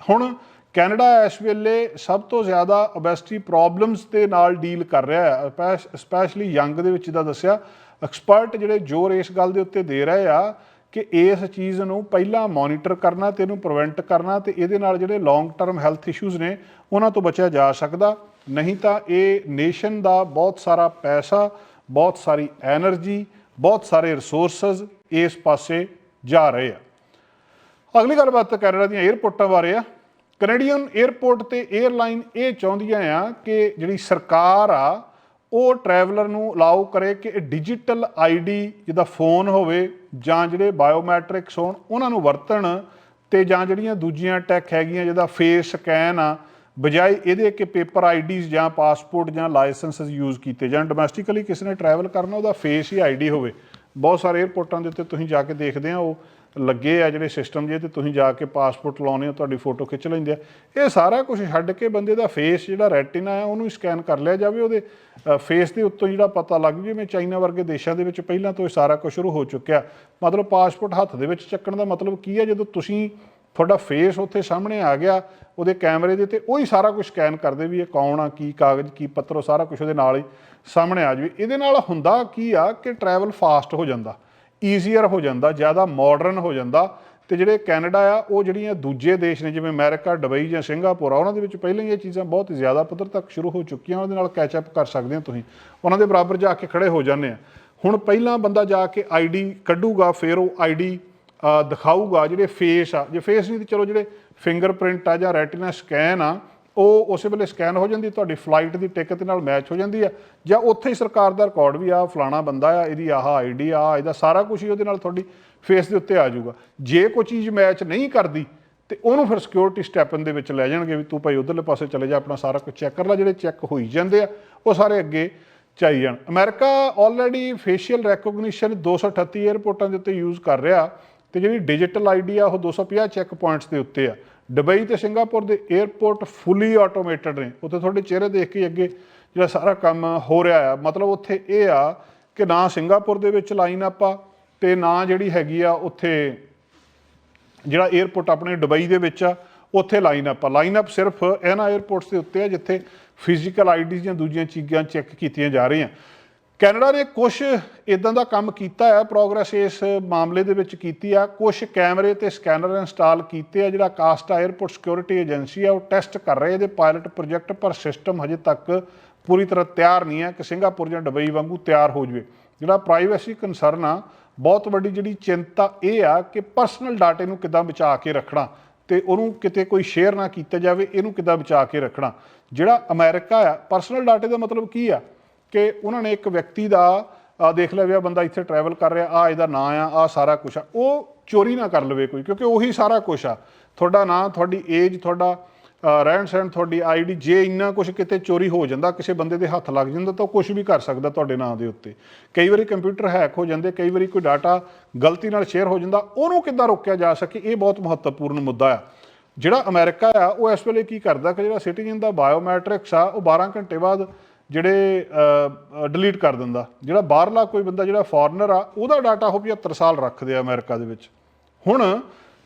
ਹੁਣ ਕੈਨੇਡਾ ਇਸ ਵੇਲੇ ਸਭ ਤੋਂ ਜ਼ਿਆਦਾ ਓਬੈਸਿਟੀ ਪ੍ਰੋਬਲਮਸ ਦੇ ਨਾਲ ਡੀਲ ਕਰ ਰਿਹਾ ਹੈ ਸਪੈਸ਼ਲੀ ਯੰਗ ਦੇ ਵਿੱਚ ਦਾ ਦੱਸਿਆ ਐਕਸਪਰਟ ਜਿਹੜੇ ਜ਼ੋਰ ਇਸ ਗੱਲ ਦੇ ਉੱਤੇ ਦੇ ਰਹੇ ਆ ਕਿ ਇਸ ਚੀਜ਼ ਨੂੰ ਪਹਿਲਾਂ ਮੋਨੀਟਰ ਕਰਨਾ ਤੇ ਇਹਨੂੰ ਪ੍ਰੀਵੈਂਟ ਕਰਨਾ ਤੇ ਇਹਦੇ ਨਾਲ ਜਿਹੜੇ ਲੌਂਗ ਟਰਮ ਹੈਲਥ ਇਸ਼ੂਜ਼ ਨੇ, ਉਹਨਾਂ ਤੋਂ ਬਚਿਆ ਜਾ ਸਕਦਾ। ਨਹੀਂ ਤਾਂ ਇਹ ਨੇਸ਼ਨ ਦਾ ਬਹੁਤ ਸਾਰਾ ਪੈਸਾ, ਬਹੁਤ ਸਾਰੀ એનર્ਜੀ ਬਹੁਤ ਸਾਰੇ ਰਿਸੋਰਸਸ ਇਸ ਪਾਸੇ ਜਾ ਰਹੇ ਆ। ਅਗਲੀ ਗੱਲਬਾਤ ਕੈਨੇਡਾ ਦੀਆਂ ਏਅਰਪੋਰਟਾਂ ਬਾਰੇ ਆ। ਕੈਨੇਡੀਅਨ ਏਅਰਪੋਰਟ ਤੇ 에ਅਰਲਾਈਨ ਇਹ ਚਾਹੁੰਦੀਆਂ ਆ ਕਿ ਜਿਹੜੀ ਸਰਕਾਰ ਆ ਉਹ ਟਰੈਵਲਰ ਨੂੰ ਅਲਾਉ ਕਰੇ ਕਿ ਡਿਜੀਟਲ ਆਈਡੀ ਜਿਹਦਾ ਫੋਨ ਹੋਵੇ ਜਾਂ ਜਿਹੜੇ ਬਾਇਓਮੈਟ੍ਰਿਕਸ ਹੋਣ, ਉਹਨਾਂ ਨੂੰ ਵਰਤਣ ਤੇ ਜਾਂ ਜਿਹੜੀਆਂ ਦੂਜੀਆਂ ਟੈਕ ਹੈਗੀਆਂ ਜਿਹਦਾ ਫੇਸ ਸਕੈਨ ਆ, ਬਜਾਏ ਇਹਦੇ ਕਿ ਪੇਪਰ ਆਈਡੀਜ਼ ਜਾਂ ਪਾਸਪੋਰਟ ਜਾਂ ਲਾਇਸੈਂਸਸ ਯੂਜ਼ ਕੀਤੇ ਜਾਣ। ਡੋਮੈਸਟਿਕਲੀ ਕਿਸੇ ਨੇ ਟਰੈਵਲ ਕਰਨਾ, ਉਹਦਾ ਫੇਸ ਹੀ ਆਈਡੀ ਹੋਵੇ। ਬਹੁਤ ਸਾਰੇ 에ਅਰਪੋਰਟਾਂ ਦੇ ਉੱਤੇ ਤੁਸੀਂ ਜਾ ਕੇ ਦੇਖਦੇ ਆ, ਉਹ ਲੱਗੇ ਆ ਜਿਹੜੇ ਸਿਸਟਮ ਜੇ ਤੇ ਤੁਸੀਂ ਜਾ ਕੇ ਪਾਸਪੋਰਟ ਲਾਉਨੇ ਹੋ, ਤੁਹਾਡੀ ਫੋਟੋ ਖਿੱਚ ਲੈਂਦੇ ਆ। ਇਹ ਸਾਰਾ ਕੁਝ ਛੱਡ ਕੇ ਬੰਦੇ ਦਾ ਫੇਸ ਜਿਹੜਾ ਰੈਟਿਨਾ ਹੈ ਉਹਨੂੰ ਸਕੈਨ ਕਰ ਲਿਆ ਜਾਵੇ, ਉਹਦੇ ਫੇਸ ਦੇ ਉੱਤੋਂ ਜਿਹੜਾ ਪਤਾ ਲੱਗ ਜੂ, ਜਿਵੇਂ ਚਾਈਨਾ ਵਰਗੇ ਦੇਸ਼ਾਂ ਦੇ ਵਿੱਚ ਪਹਿਲਾਂ ਤੋਂ ਇਹ ਸਾਰਾ ਕੁਝ ਸ਼ੁਰੂ ਹੋ ਚੁੱਕਿਆ। ਮਤਲਬ ਪਾਸਪੋਰਟ ਹੱਥ ਦੇ ਵਿੱਚ ਚੱਕਣ ਦਾ ਮਤਲਬ ਕੀ ਹੈ ਜਦੋਂ ਤੁਸੀਂ ਤੁਹਾਡਾ ਫੇਸ ਉੱਥੇ ਸਾਹਮਣੇ ਆ ਗਿਆ, ਉਹਦੇ ਕੈਮਰੇ ਦੇ ਤੇ ਉਹੀ ਸਾਰਾ ਕੁਝ ਸਕੈਨ ਕਰਦੇ ਵੀ ਇਹ ਕੌਣ ਆ, ਕੀ ਕਾਗਜ਼, ਕੀ ਪੱਤਰ, ਉਹ ਸਾਰਾ ਕੁਝ ਉਹਦੇ ਨਾਲ ਹੀ ਸਾਹਮਣੇ ਆ ਜਾਵੇ ਇਹਦੇ ਨਾਲ ਹੁੰਦਾ ਕੀ ਆ ਕਿ ਟਰੈਵਲ ਫਾਸਟ ਹੋ ਜਾਂਦਾ। ਈਜ਼ੀਅਰ ਹੋ ਜਾਂਦਾ, ਜ਼ਿਆਦਾ ਮਾਡਰਨ ਹੋ ਜਾਂਦਾ। ਤੇ ਜਿਹੜੇ ਕੈਨੇਡਾ ਆ, ਉਹ ਜਿਹੜੀਆਂ ਦੂਜੇ ਦੇਸ਼ ਨੇ, ਜਿਵੇਂ ਅਮਰੀਕਾ, ਦੁਬਈ ਜਾਂ ਸਿੰਗਾਪੁਰ ਆ, ਉਹਨਾਂ ਦੇ ਵਿੱਚ ਪਹਿਲਾਂ ਹੀ ਇਹ ਚੀਜ਼ਾਂ ਬਹੁਤ ਜ਼ਿਆਦਾ ਪੱਧਰ ਤੱਕ ਸ਼ੁਰੂ ਹੋ ਚੁੱਕੀਆਂ, ਉਹਦੇ ਨਾਲ ਕੈਚ ਅਪ ਕਰ ਸਕਦੇ ਹੋ ਤੁਸੀਂ। ਉਹਨਾਂ ਦੇ ਬਰਾਬਰ ਜਾ ਕੇ ਖੜੇ ਹੋ ਜਾਂਦੇ ਆ। ਹੁਣ ਪਹਿਲਾਂ ਬੰਦਾ ਜਾ ਕੇ ਆਈਡੀ ਕੱਢੂਗਾ, ਫਿਰ ਉਹ ਆਈਡੀ ਦਿਖਾਊਗਾ, ਜਿਹੜੇ ਫੇਸ ਆ। ਜੇ ਫੇਸ ਨਹੀਂ ਤੇ ਚਲੋ ਜਿਹੜੇ ਫਿੰਗਰਪ੍ਰਿੰਟ ਆ ਜਾਂ ਰੈਟੀਨਾ ਸਕੈਨ ਆ ਉਹ ਉਸੇ ਵੇਲੇ ਸਕੈਨ ਹੋ ਜਾਂਦੀ, ਤੁਹਾਡੀ ਫਲਾਈਟ ਦੀ ਟਿਕਟ ਨਾਲ ਮੈਚ ਹੋ ਜਾਂਦੀ ਆ, ਜਾਂ ਉੱਥੇ ਹੀ ਸਰਕਾਰ ਦਾ ਰਿਕਾਰਡ ਵੀ ਆ, ਫਲਾਣਾ ਬੰਦਾ ਆ, ਇਹਦੀ ਆਹ ਆਈਡੀ ਆ ਇਹਦਾ ਸਾਰਾ ਕੁਝ ਹੀ ਉਹਦੇ ਨਾਲ ਤੁਹਾਡੀ ਫੇਸ ਦੇ ਉੱਤੇ ਆ ਜਾਊਗਾ। ਜੇ ਕੋਈ ਚੀਜ਼ ਮੈਚ ਨਹੀਂ ਕਰਦੀ, ਤੇ ਉਹਨੂੰ ਫਿਰ ਸਿਕਿਉਰਿਟੀ ਸਟੈਪਨ ਦੇ ਵਿੱਚ ਲੈ ਜਾਣਗੇ ਵੀ ਤੂੰ ਭਾਈ ਉਧਰਲੇ ਪਾਸੇ ਚਲੇ ਜਾ, ਆਪਣਾ ਸਾਰਾ ਕੁਝ ਚੈੱਕ ਕਰ ਲੈ, ਜਿਹੜੇ ਚੈੱਕ ਹੋਈ ਜਾਂਦੇ ਆ, ਉਹ ਸਾਰੇ ਅੱਗੇ ਚਾਈ ਜਾਣ। ਅਮਰੀਕਾ ਆਲਰੇਡੀ ਫੇਸ਼ੀਅਲ ਰੈਕੋਗਨੀਸ਼ਨ 238 에ਅਰਪੋਰਟਾਂ ਦੇ ਉੱਤੇ ਯੂਜ਼ ਕਰ ਰਿਹਾ, ਤੇ ਜਿਹੜੀ ਡਿਜੀਟਲ ਆਈਡੀ ਆ, ਉਹ 250 ਚੈੱਕ ਪੁਆਇੰਟਸ ਦੇ ਉੱਤੇ ਆ। ਦੁਬਈ ਤੇ ਸਿੰਗਾਪੁਰ ਦੇ 에ਅਰਪੋਰਟ ਫੁੱਲੀ ਆਟੋਮੇਟਡ ਨੇ। ਉੱਥੇ ਤੁਹਾਡੇ ਚਿਹਰੇ ਦੇਖ ਕੇ ਅੱਗੇ ਜਿਹੜਾ ਸਾਰਾ ਕੰਮ ਹੋ ਰਿਹਾ ਆ। ਮਤਲਬ ਉੱਥੇ ਇਹ ਆ ਕਿ ਨਾ ਸਿੰਗਾਪੁਰ ਦੇ ਵਿੱਚ ਲਾਈਨ ਅਪ ਆ ਤੇ ਨਾ ਜਿਹੜੀ ਹੈਗੀ ਆ ਉੱਥੇ ਜਿਹੜਾ 에ਅਰਪੋਰਟ ਆਪਣੇ ਦੁਬਈ ਦੇ ਵਿੱਚ ਆ, ਉੱਥੇ ਲਾਈਨ ਅਪ ਆ। ਲਾਈਨ ਅਪ ਸਿਰਫ ਇਹਨਾਂ 에ਅਰਪੋਰਟਸ ਦੇ ਉੱਤੇ ਆ ਜਿੱਥੇ ਫਿਜ਼ੀਕਲ ਆਈਡੀਜ਼ ਜਾਂ ਦੂਜੀਆਂ ਚੀਜ਼ਾਂ ਚੈੱਕ ਕੀਤੀਆਂ ਜਾ ਰਹੀਆਂ। ਕੈਨੇਡਾ ਨੇ ਕੁਝ ਇਦਾਂ ਦਾ ਕੰਮ ਕੀਤਾ ਹੈ ਪ੍ਰੋਗਰੈਸ ਇਸ ਮਾਮਲੇ ਦੇ ਵਿੱਚ ਕੀਤੀ ਆ। ਕੁਝ ਕੈਮਰੇ ਤੇ ਸਕੈਨਰ ਇੰਸਟਾਲ ਕੀਤੇ ਆ, ਜਿਹੜਾ ਕਾਸਟਾ 에ਅਰਪੋਰਟ ਸਿਕਿਉਰਿਟੀ ਏਜੰਸੀ ਆ, ਉਹ ਟੈਸਟ ਕਰ ਰਹੇ ਇਹਦੇ ਪਾਇਲਟ ਪ੍ਰੋਜੈਕਟ ਪਰ ਸਿਸਟਮ ਹਜੇ ਤੱਕ ਪੂਰੀ ਤਰ੍ਹਾਂ ਤਿਆਰ ਨਹੀਂ ਹੈ ਕਿ ਸਿੰਗਾਪੁਰ ਜਾਂ ਦੁਬਈ ਵਾਂਗੂ ਤਿਆਰ ਹੋ ਜਵੇ। ਜਿਹੜਾ ਪ੍ਰਾਈਵੇਸੀ ਕੰਸਰਨ ਆ, ਬਹੁਤ ਵੱਡੀ ਜਿਹੜੀ ਚਿੰਤਾ ਇਹ ਆ ਕਿ ਪਰਸਨਲ ਡਾਟੇ ਨੂੰ ਕਿੱਦਾਂ ਬਚਾ ਕੇ ਰੱਖਣਾ ਤੇ ਉਹਨੂੰ ਕਿਤੇ ਕੋਈ ਸ਼ੇਅਰ ਨਾ ਕੀਤਾ ਜਾਵੇ, ਇਹਨੂੰ ਕਿੱਦਾਂ ਬਚਾ ਕੇ ਰੱਖਣਾ। ਜਿਹੜਾ ਅਮਰੀਕਾ ਆ ਪਰਸਨਲ ਡਾਟੇ ਦਾ ਮਤਲਬ ਕੀ ਆ? ਕਿ ਉਹਨਾਂ ਨੇ ਇੱਕ ਵਿਅਕਤੀ ਦਾ ਆਹ ਦੇਖ ਲਿਆ ਵੀ ਆ ਬੰਦਾ ਇੱਥੇ ਟਰੈਵਲ ਕਰ ਰਿਹਾ ਆ ਇਹਦਾ ਨਾਂ ਆ ਆ ਸਾਰਾ ਕੁਝ ਆ। ਉਹ ਚੋਰੀ ਨਾ ਕਰ ਲਵੇ ਕੋਈ, ਕਿਉਂਕਿ ਉਹੀ ਸਾਰਾ ਕੁਝ ਆ। ਤੁਹਾਡਾ ਨਾਂ, ਤੁਹਾਡੀ ਏਜ ਤੁਹਾਡਾ ਰਹਿਣ ਸਹਿਣ, ਤੁਹਾਡੀ ਆਈਡੀ ਜੇ ਇੰਨਾ ਕੁਝ ਕਿਤੇ ਚੋਰੀ ਹੋ ਜਾਂਦਾ, ਕਿਸੇ ਬੰਦੇ ਦੇ ਹੱਥ ਲੱਗ ਜਾਂਦਾ, ਤਾਂ ਉਹ ਕੁਝ ਵੀ ਕਰ ਸਕਦਾ ਤੁਹਾਡੇ ਨਾਂ ਦੇ ਉੱਤੇ। ਕਈ ਵਾਰੀ ਕੰਪਿਊਟਰ ਹੈਕ ਹੋ ਜਾਂਦੇ, ਕਈ ਵਾਰੀ ਕੋਈ ਡਾਟਾ ਗਲਤੀ ਨਾਲ ਸ਼ੇਅਰ ਹੋ ਜਾਂਦਾ, ਉਹਨੂੰ ਕਿੱਦਾਂ ਰੋਕਿਆ ਜਾ ਸਕੇ, ਇਹ ਬਹੁਤ ਮਹੱਤਵਪੂਰਨ ਮੁੱਦਾ ਆ। ਜਿਹੜਾ ਅਮਰੀਕਾ ਆ, ਉਹ ਇਸ ਵੇਲੇ ਕੀ ਕਰਦਾ ਕਿ ਜਿਹੜਾ ਸਿਟੀਜ਼ਨ ਦਾ ਬਾਇਓਮੈਟ੍ਰਿਕਸ ਆ, ਉਹ 12 ਘੰਟੇ ਬਾਅਦ ਜਿਹੜੇ ਡਿਲੀਟ ਕਰ ਦਿੰਦਾ। ਜਿਹੜਾ ਬਾਹਰਲਾ ਕੋਈ ਬੰਦਾ ਜਿਹੜਾ ਫੋਰਨਰ ਆ, ਉਹਦਾ ਡਾਟਾ ਉਹ 75 ਸਾਲ ਰੱਖਦੇ ਆ ਅਮਰੀਕਾ ਦੇ ਵਿੱਚ। ਹੁਣ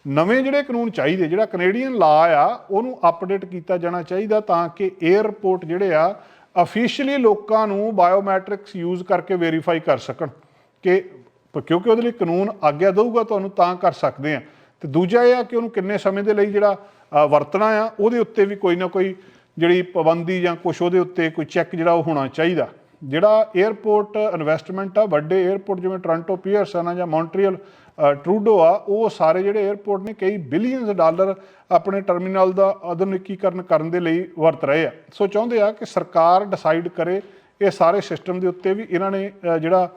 ਨਵੇਂ ਜਿਹੜੇ ਕਾਨੂੰਨ ਚਾਹੀਦੇ, ਜਿਹੜਾ ਕੈਨੇਡੀਅਨ ਲਾ ਆ, ਉਹਨੂੰ ਅਪਡੇਟ ਕੀਤਾ ਜਾਣਾ ਚਾਹੀਦਾ ਤਾਂ ਕਿ 에ਅਰਪੋਰਟ ਜਿਹੜੇ ਆ ਅਫੀਸ਼ੀਅਲੀ ਲੋਕਾਂ ਨੂੰ ਬਾਇਓਮੈਟ੍ਰਿਕਸ ਯੂਜ਼ ਕਰਕੇ ਵੈਰੀਫਾਈ ਕਰ ਸਕਣ। ਕਿ ਕਿਉਂਕਿ ਉਹਦੇ ਲਈ ਕਾਨੂੰਨ ਆਗਿਆ ਦਊਗਾ, ਤੁਹਾਨੂੰ ਤਾਂ ਕਰ ਸਕਦੇ ਆ। ਤੇ ਦੂਜਾ ਇਹ ਆ ਕਿ ਉਹਨੂੰ ਕਿੰਨੇ ਸਮੇਂ ਦੇ ਲਈ ਜਿਹੜਾ ਵਰਤਣਾ ਆ, ਉਹਦੇ ਉੱਤੇ ਵੀ ਕੋਈ ਨਾ ਕੋਈ ਜਿਹੜੀ ਪਾਬੰਦੀ ਜਾਂ ਕੁਝ ਉਹਦੇ ਉੱਤੇ ਕੋਈ ਚੈੱਕ ਜਿਹੜਾ ਉਹ ਹੋਣਾ ਚਾਹੀਦਾ। ਜਿਹੜਾ 에어ਪੋਰਟ ਇਨਵੈਸਟਮੈਂਟ ਆ, ਵੱਡੇ 에어ਪੋਰਟ ਜਿਵੇਂ ਟ੍ਰਾਂਟੋ ਪੀਅਰਸ ਆ ਨਾ ਜਾਂ ਮੌਂਟਰੀਅਲ ਟਰੂਡੋ ਆ, ਉਹ ਸਾਰੇ ਜਿਹੜੇ 에어ਪੋਰਟ ਨੇ ਕਈ ਬਿਲੀਅਨਸ ਡਾਲਰ ਆਪਣੇ ਟਰਮੀਨਲ ਦਾ ਆਧੁਨਿਕੀਕਰਨ ਕਰਨ ਦੇ ਲਈ ਵਰਤ ਰਹੇ ਆ। ਸੋ ਚਾਹੁੰਦੇ ਆ ਕਿ ਸਰਕਾਰ ਡਿਸਾਈਡ ਕਰੇ ਇਹ ਸਾਰੇ ਸਿਸਟਮ ਦੇ ਉੱਤੇ ਵੀ ਇਹਨਾਂ ਨੇ ਜਿਹੜਾ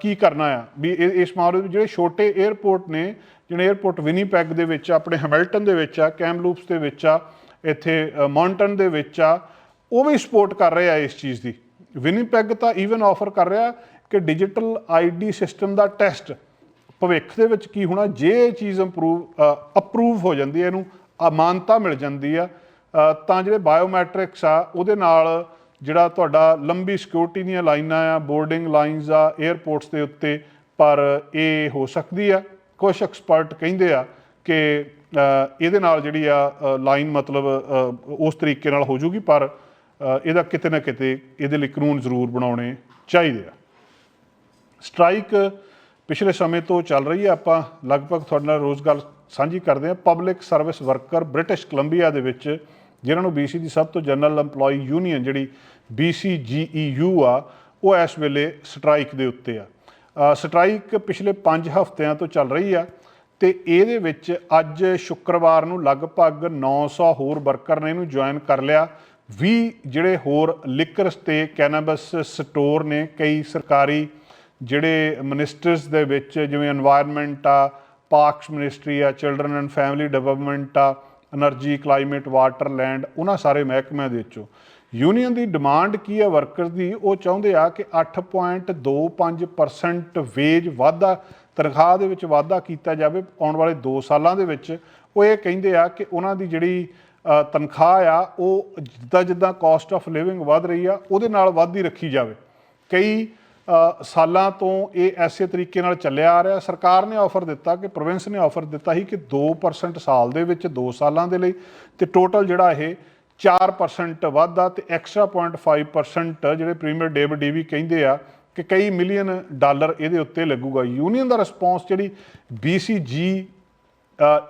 ਕੀ ਕਰਨਾ ਆ। ਵੀ ਇਸ ਮਾਮਲੇ ਵਿੱਚ ਜਿਹੜੇ ਛੋਟੇ 에어ਪੋਰਟ ਨੇ, ਜਿਹੜੇ 에어ਪੋਰਟ ਵਿਨੀਪੈਗ ਦੇ ਵਿੱਚ ਆਪਣੇ ਹੈਮਿਲਟਨ ਦੇ ਵਿੱਚ ਆ ਕੈਮਲੂਪਸ ਦੇ ਵਿੱਚ ਆ ਇੱਥੇ ਅ, ਦੇ ਵਿੱਚ ਆ ਉਹ ਵੀ ਸਪੋਰਟ ਕਰ ਰਿਹਾ ਇਸ ਚੀਜ਼ ਦੀ। ਵਿਨੀਪੈਗ ਤਾਂ ਈਵਨ ਆਫਰ ਕਰ ਰਿਹਾ ਕਿ ਡਿਜੀਟਲ ਆਈਡੀ ਸਿਸਟਮ ਦਾ ਟੈਸਟ ਭਵਿੱਖ ਦੇ ਵਿੱਚ ਕੀ ਹੋਣਾ ਜੇ ਇਹ ਚੀਜ਼ ਇੰਪਰੂਵ ਅਪਰੂਵ ਹੋ ਜਾਂਦੀ ਹੈ ਇਹਨੂੰ ਅ, ਮਾਨਤਾ ਮਿਲ ਜਾਂਦੀ ਆ ਤਾਂ ਜਿਹੜੇ ਬਾਇਓਮੈਟ੍ਰਿਕਸ ਆ ਉਹਦੇ ਨਾਲ ਜਿਹੜਾ ਤੁਹਾਡਾ ਲੰਬੀ ਸਿਕਿਉਰਿਟੀ ਦੀਆਂ ਲਾਈਨਾਂ ਆ ਬੋਰਡਿੰਗ ਲਾਈਨਸ ਆ 에ਅਰਪੋਰਟਸ ਦੇ ਉੱਤੇ ਪਰ ਇਹ ਹੋ ਸਕਦੀ ਆ। ਕੁਝ ਐਕਸਪਰਟ ਕਹਿੰਦੇ ਆ ਕਿ ਇਹਦੇ ਨਾਲ ਜਿਹੜੀ ਆ ਲਾਈਨ ਮਤਲਬ ਉਸ ਤਰੀਕੇ ਨਾਲ ਹੋ ਜੂਗੀ ਪਰ ਇਹਦਾ ਕਿਤੇ ਨਾ ਕਿਤੇ ਇਹਦੇ ਲਈ ਕਾਨੂੰਨ ਜ਼ਰੂਰ ਬਣਾਉਣੇ ਚਾਹੀਦੇ ਆ। ਸਟ੍ਰਾਈਕ ਪਿਛਲੇ ਸਮੇਂ ਤੋਂ ਚੱਲ ਰਹੀ ਹੈ ਆਪਾਂ ਲਗਭਗ ਤੁਹਾਡੇ ਨਾਲ ਰੋਜ਼ ਗੱਲ ਸਾਂਝੀ ਕਰਦੇ ਹਾਂ public service worker British Columbia ਦੇ ਵਿੱਚ ਜਿਨ੍ਹਾਂ ਨੂੰ BC ਦੀ ਸਭ ਤੋਂ ਜਨਰਲ EMPLOYE ਯੂਨੀਅਨ ਜਿਹੜੀ BCGEU ਆ ਉਹ ਇਸ ਵੇਲੇ ਸਟ੍ਰਾਈਕ ਦੇ ਉੱਤੇ ਆ। ਅ, ਸਟ੍ਰਾਈਕ ਪਿਛਲੇ 5 ਹਫ਼ਤਿਆਂ ਤੋਂ ਚੱਲ ਰਹੀ ਆ। ਤੇ ਇਹਦੇ ਵਿੱਚ ਅੱਜ ਸ਼ੁੱਕਰਵਾਰ ਨੂੰ ਲਗਭਗ 900 ਹੋਰ ਵਰਕਰ ਨੇ ਇਹਨੂੰ ਜੁਆਇਨ ਕਰ ਲਿਆ। 20 ਜਿਹੜੇ ਹੋਰ ਲਿਕਰਸ ਤੇ ਕੈਨੇਬਸ ਸਟੋਰ ਨੇ, ਕਈ ਸਰਕਾਰੀ ਜਿਹੜੇ ਮਿਨਿਸਟਰਸ ਦੇ ਵਿੱਚ, ਜਿਵੇਂ এনवायरमेंट ਆ ਪਾਰਕਸ ਮਿਨਿਸਟਰੀ ਆ ਚਿਲਡਰਨ ਐਂਡ ਫੈਮਿਲੀ ਡਿਵੈਲਪਮੈਂਟ ਆ એનર્ਜੀ ਕਲਾਈਮੇਟ ਵਾਟਰ ਲੈਂਡ ਉਹਨਾਂ ਸਾਰੇ ਮਹਿਕਮਿਆਂ ਦੇ ਵਿੱਚੋਂ। ਯੂਨੀਅਨ ਦੀ ਡਿਮਾਂਡ ਕੀ ਹੈ ਵਰਕਰ ਦੀ? ਉਹ ਚਾਹੁੰਦੇ ਆ ਕਿ 8.25% ਵੇਜ ਵਾਧਾ ਤਨਖਾਹ ਦੇ ਵਿੱਚ ਵਾਧਾ ਕੀਤਾ ਜਾਵੇ ਆਉਣ ਵਾਲੇ 2 ਸਾਲਾਂ ਦੇ ਵਿੱਚ, ਉਹ ਇਹ ਕਹਿੰਦੇ ਆ ਕਿ ਉਹਨਾਂ ਦੀ ਜਿਹੜੀ ਤਨਖਾਹ ਆ, ਉਹ ਜਿੱਦਾਂ ਜਿੱਦਾਂ ਕਾਸਟ ਆਫ ਲਿਵਿੰਗ ਵਧ ਰਹੀ ਆ, ਉਹਦੇ ਨਾਲ ਵੱਧਦੀ ਰੱਖੀ ਜਾਵੇ। ਕਈ ਸਾਲਾਂ ਤੋਂ ਇਹ ਐਸੇ ਤਰੀਕੇ ਨਾਲ ਚੱਲਿਆ ਆ ਰਿਹਾ। ਸਰਕਾਰ ਨੇ ਆਫਰ ਦਿੱਤਾ ਕਿ ਪ੍ਰੋਵਿੰਸ ਨੇ ਆਫਰ ਦਿੱਤਾ ਸੀ ਕਿ 2% ਸਾਲ ਦੇ ਵਿੱਚ 2 ਸਾਲਾਂ ਦੇ ਲਈ ਤੇ ਟੋਟਲ ਜਿਹੜਾ ਇਹ 4% ਵਾਧਾ ਤੇ ਐਕਸਟਰਾ 0.5% ਜਿਹੜੇ ਪ੍ਰੀਮੀਅਰ ਡੇਵਿਡ ਡੀ ਵੀ ਕਹਿੰਦੇ ਆ ਕਿ ਕਈ ਮਿਲੀਅਨ ਡਾਲਰ ਇਹਦੇ ਉੱਤੇ ਲੱਗੂਗਾ। ਯੂਨੀਅਨ ਦਾ ਰਿਸਪੌਂਸ ਜਿਹੜੀ BCG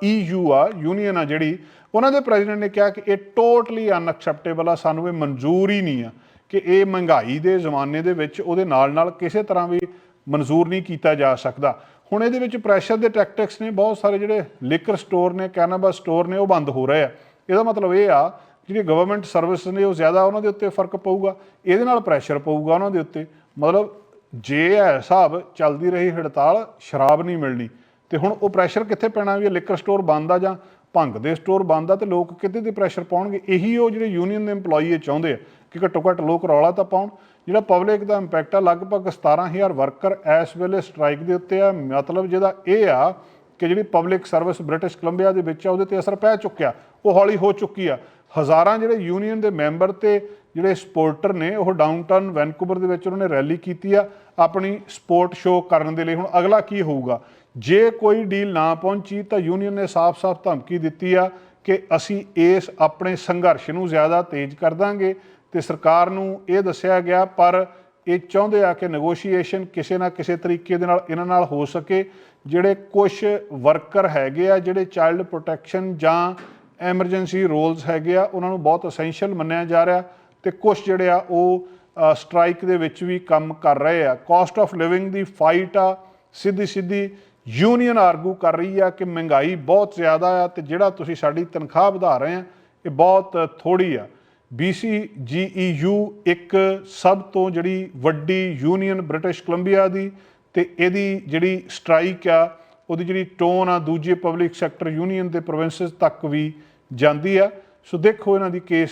ਈਯੂ ਆ ਯੂਨੀਅਨ ਆ ਜਿਹੜੀ, ਉਹਨਾਂ ਦੇ ਪ੍ਰੈਜ਼ੀਡੈਂਟ ਨੇ ਕਿਹਾ ਕਿ ਇਹ ਟੋਟਲੀ ਅਨਐਕਸੈਪਟੇਬਲ ਆ, ਸਾਨੂੰ ਇਹ ਮਨਜ਼ੂਰ ਹੀ ਨਹੀਂ ਆ ਕਿ ਇਹ ਮਹਿੰਗਾਈ ਦੇ ਜ਼ਮਾਨੇ ਦੇ ਵਿੱਚ ਉਹਦੇ ਨਾਲ ਨਾਲ ਕਿਸੇ ਤਰ੍ਹਾਂ ਵੀ ਮਨਜ਼ੂਰ ਨਹੀਂ ਕੀਤਾ ਜਾ ਸਕਦਾ। ਹੁਣ ਇਹਦੇ ਵਿੱਚ ਪ੍ਰੈਸ਼ਰ ਦੇ ਟੈਕਟਿਕਸ ਨੇ, ਬਹੁਤ ਸਾਰੇ ਜਿਹੜੇ ਲਿਕਰ ਸਟੋਰ ਨੇ ਕੈਨਾਬਸ ਸਟੋਰ ਨੇ, ਉਹ ਬੰਦ ਹੋ ਰਹੇ ਆ। ਇਹਦਾ ਮਤਲਬ ਇਹ ਆ ਜਿਹੜੇ ਗਵਰਨਮੈਂਟ ਸਰਵਿਸ ਨੇ, ਉਹ ਜ਼ਿਆਦਾ ਉਹਨਾਂ ਦੇ ਉੱਤੇ ਫ਼ਰਕ ਪਊਗਾ। ਇਹਦੇ ਨਾਲ ਪ੍ਰੈਸ਼ਰ ਪਊਗਾ ਉਹਨਾਂ ਦੇ ਉੱਤੇ। ਮਤਲਬ ਜੇ ਇਹ ਹਿਸਾਬ ਚੱਲਦੀ ਰਹੀ ਹੜਤਾਲ, ਸ਼ਰਾਬ ਨਹੀਂ ਮਿਲਣੀ। ਤੇ ਹੁਣ ਉਹ ਪ੍ਰੈਸ਼ਰ ਕਿੱਥੇ ਪੈਣਾ ਵੀ ਇਹ ਲਿਕਰ ਸਟੋਰ ਬੰਦ ਆ ਜਾਂ ਭੰਗ ਦੇ ਸਟੋਰ ਬੰਦ ਆ ਤੇ ਲੋਕ ਕਿਤੇ ਦੇ ਪ੍ਰੈਸ਼ਰ ਪਾਉਣਗੇ? ਇਹੀ ਉਹ ਜਿਹੜੇ ਯੂਨੀਅਨ ਦੇ EMPLOYE ਚਾਹੁੰਦੇ ਆ ਕਿ ਘੱਟੋ ਘੱਟ ਲੋਕ ਰੌਲਾ ਤਾਂ ਪਾਉਣ। ਜਿਹੜਾ ਪਬਲਿਕ ਦਾ ਇੰਪੈਕਟ ਆ, ਲਗਭਗ 17000 ਵਰਕਰ ਇਸ ਵੇਲੇ ਸਟ੍ਰਾਈਕ ਦੇ ਉੱਤੇ ਆ। ਮਤਲਬ ਜਿਹਦਾ ਇਹ ਆ ਕਿ ਜਿਹੜੀ ਪਬਲਿਕ ਸਰਵਿਸ ਬ੍ਰਿਟਿਸ਼ ਕੋਲੰਬੀਆ ਦੇ ਵਿੱਚ ਆ, ਉਹਦੇ ਤੇ ਅਸਰ ਪੈ ਚੁੱਕਿਆ। ਉਹ ਹੌਲੀ ਹੋ ਚੁੱਕੀ ਆ। ਹਜ਼ਾਰਾਂ ਜਿਹੜੇ ਯੂਨੀਅਨ ਦੇ ਮੈਂਬਰ ਤੇ ਜਿਹੜੇ ਸਪੋਰਟਰ ਨੇ, ਉਹ ਡਾਊਨਟਾਊਨ ਵੈਨਕੂਵਰ ਦੇ ਵਿੱਚ ਉਹਨਾਂ ਨੇ ਰੈਲੀ ਕੀਤੀ ਆ। ਆਪਣੀ ਸਪੋਰਟ ਸ਼ੋਅ ਕਰਨ ਦੇ ਲਈ ਹੁਣ ਅਗਲਾ ਕੀ ਹੋਊਗਾ? ਜੇ ਕੋਈ ਡੀਲ ਨਾ ਪਹੁੰਚੀ ਤਾਂ ਯੂਨੀਅਨ ਨੇ ਸਾਫ਼-ਸਾਫ਼ ਧਮਕੀ ਦਿੱਤੀ ਆ ਕਿ ਅਸੀਂ ਇਸ ਆਪਣੇ ਸੰਘਰਸ਼ ਨੂੰ ਜ਼ਿਆਦਾ ਤੇਜ਼ ਕਰ ਦਾਂਗੇ ਤੇ ਸਰਕਾਰ ਨੂੰ ਇਹ ਦੱਸਿਆ ਗਿਆ, ਪਰ ਇਹ ਚਾਹੁੰਦੇ ਆ ਕਿ ਨੈਗੋਸ਼ੀਏਸ਼ਨ ਕਿਸੇ ਨਾ ਕਿਸੇ ਤਰੀਕੇ ਦੇ ਨਾਲ ਇਹਨਾਂ ਨਾਲ ਹੋ ਸਕੇ। ਜਿਹੜੇ ਕੁਝ ਵਰਕਰ ਹੈਗੇ ਆ, ਜਿਹੜੇ ਚਾਈਲਡ ਪ੍ਰੋਟੈਕਸ਼ਨ ਜਾਂ ਐਮਰਜੈਂਸੀ ਰੋਲਸ ਹੈਗੇ ਆ, ਉਹਨਾਂ ਨੂੰ ਬਹੁਤ ਅਸੈਂਸ਼ੀਅਲ ਮੰਨਿਆ ਜਾ ਰਿਹਾ। ਤੇ ਕੁਝ ਜਿਹੜੇ ਆ ਉਹ ਸਟ੍ਰਾਈਕ ਦੇ ਵਿੱਚ ਵੀ ਕੰਮ ਕਰ ਰਹੇ ਆ। ਕਾਸਟ ਆਫ ਲਿਵਿੰਗ ਦੀ ਫਾਈਟ ਆ, ਸਿੱਧੀ ਸਿੱਧੀ ਯੂਨੀਅਨ ਆਰਗੂ ਕਰ ਰਹੀ ਆ ਕਿ ਮਹਿੰਗਾਈ ਬਹੁਤ ਜ਼ਿਆਦਾ ਆ ਤੇ ਜਿਹੜਾ ਤੁਸੀਂ ਸਾਡੀ ਤਨਖਾਹ ਵਧਾ ਰਹੇ ਆ, ਇਹ ਬਹੁਤ ਥੋੜੀ ਆ। BCGEU ਇੱਕ ਸਭ ਤੋਂ ਜਿਹੜੀ ਵੱਡੀ ਯੂਨੀਅਨ ਬ੍ਰਿਟਿਸ਼ ਕੋਲੰਬੀਆ ਦੀ ਤੇ ਇਹਦੀ ਜਿਹੜੀ ਸਟ੍ਰਾਈਕ ਆ, ਉਹਦੀ ਜਿਹੜੀ ਟੋਨ ਆ ਦੂਜੇ ਪਬਲਿਕ ਸੈਕਟਰ ਯੂਨੀਅਨ ਦੇ ਪ੍ਰੋਵਿੰਸਸ ਤੱਕ ਵੀ ਜਾਂਦੀ ਆ। ਸੋ ਦੇਖੋ ਇਹਨਾਂ ਦੀ ਕੇਸ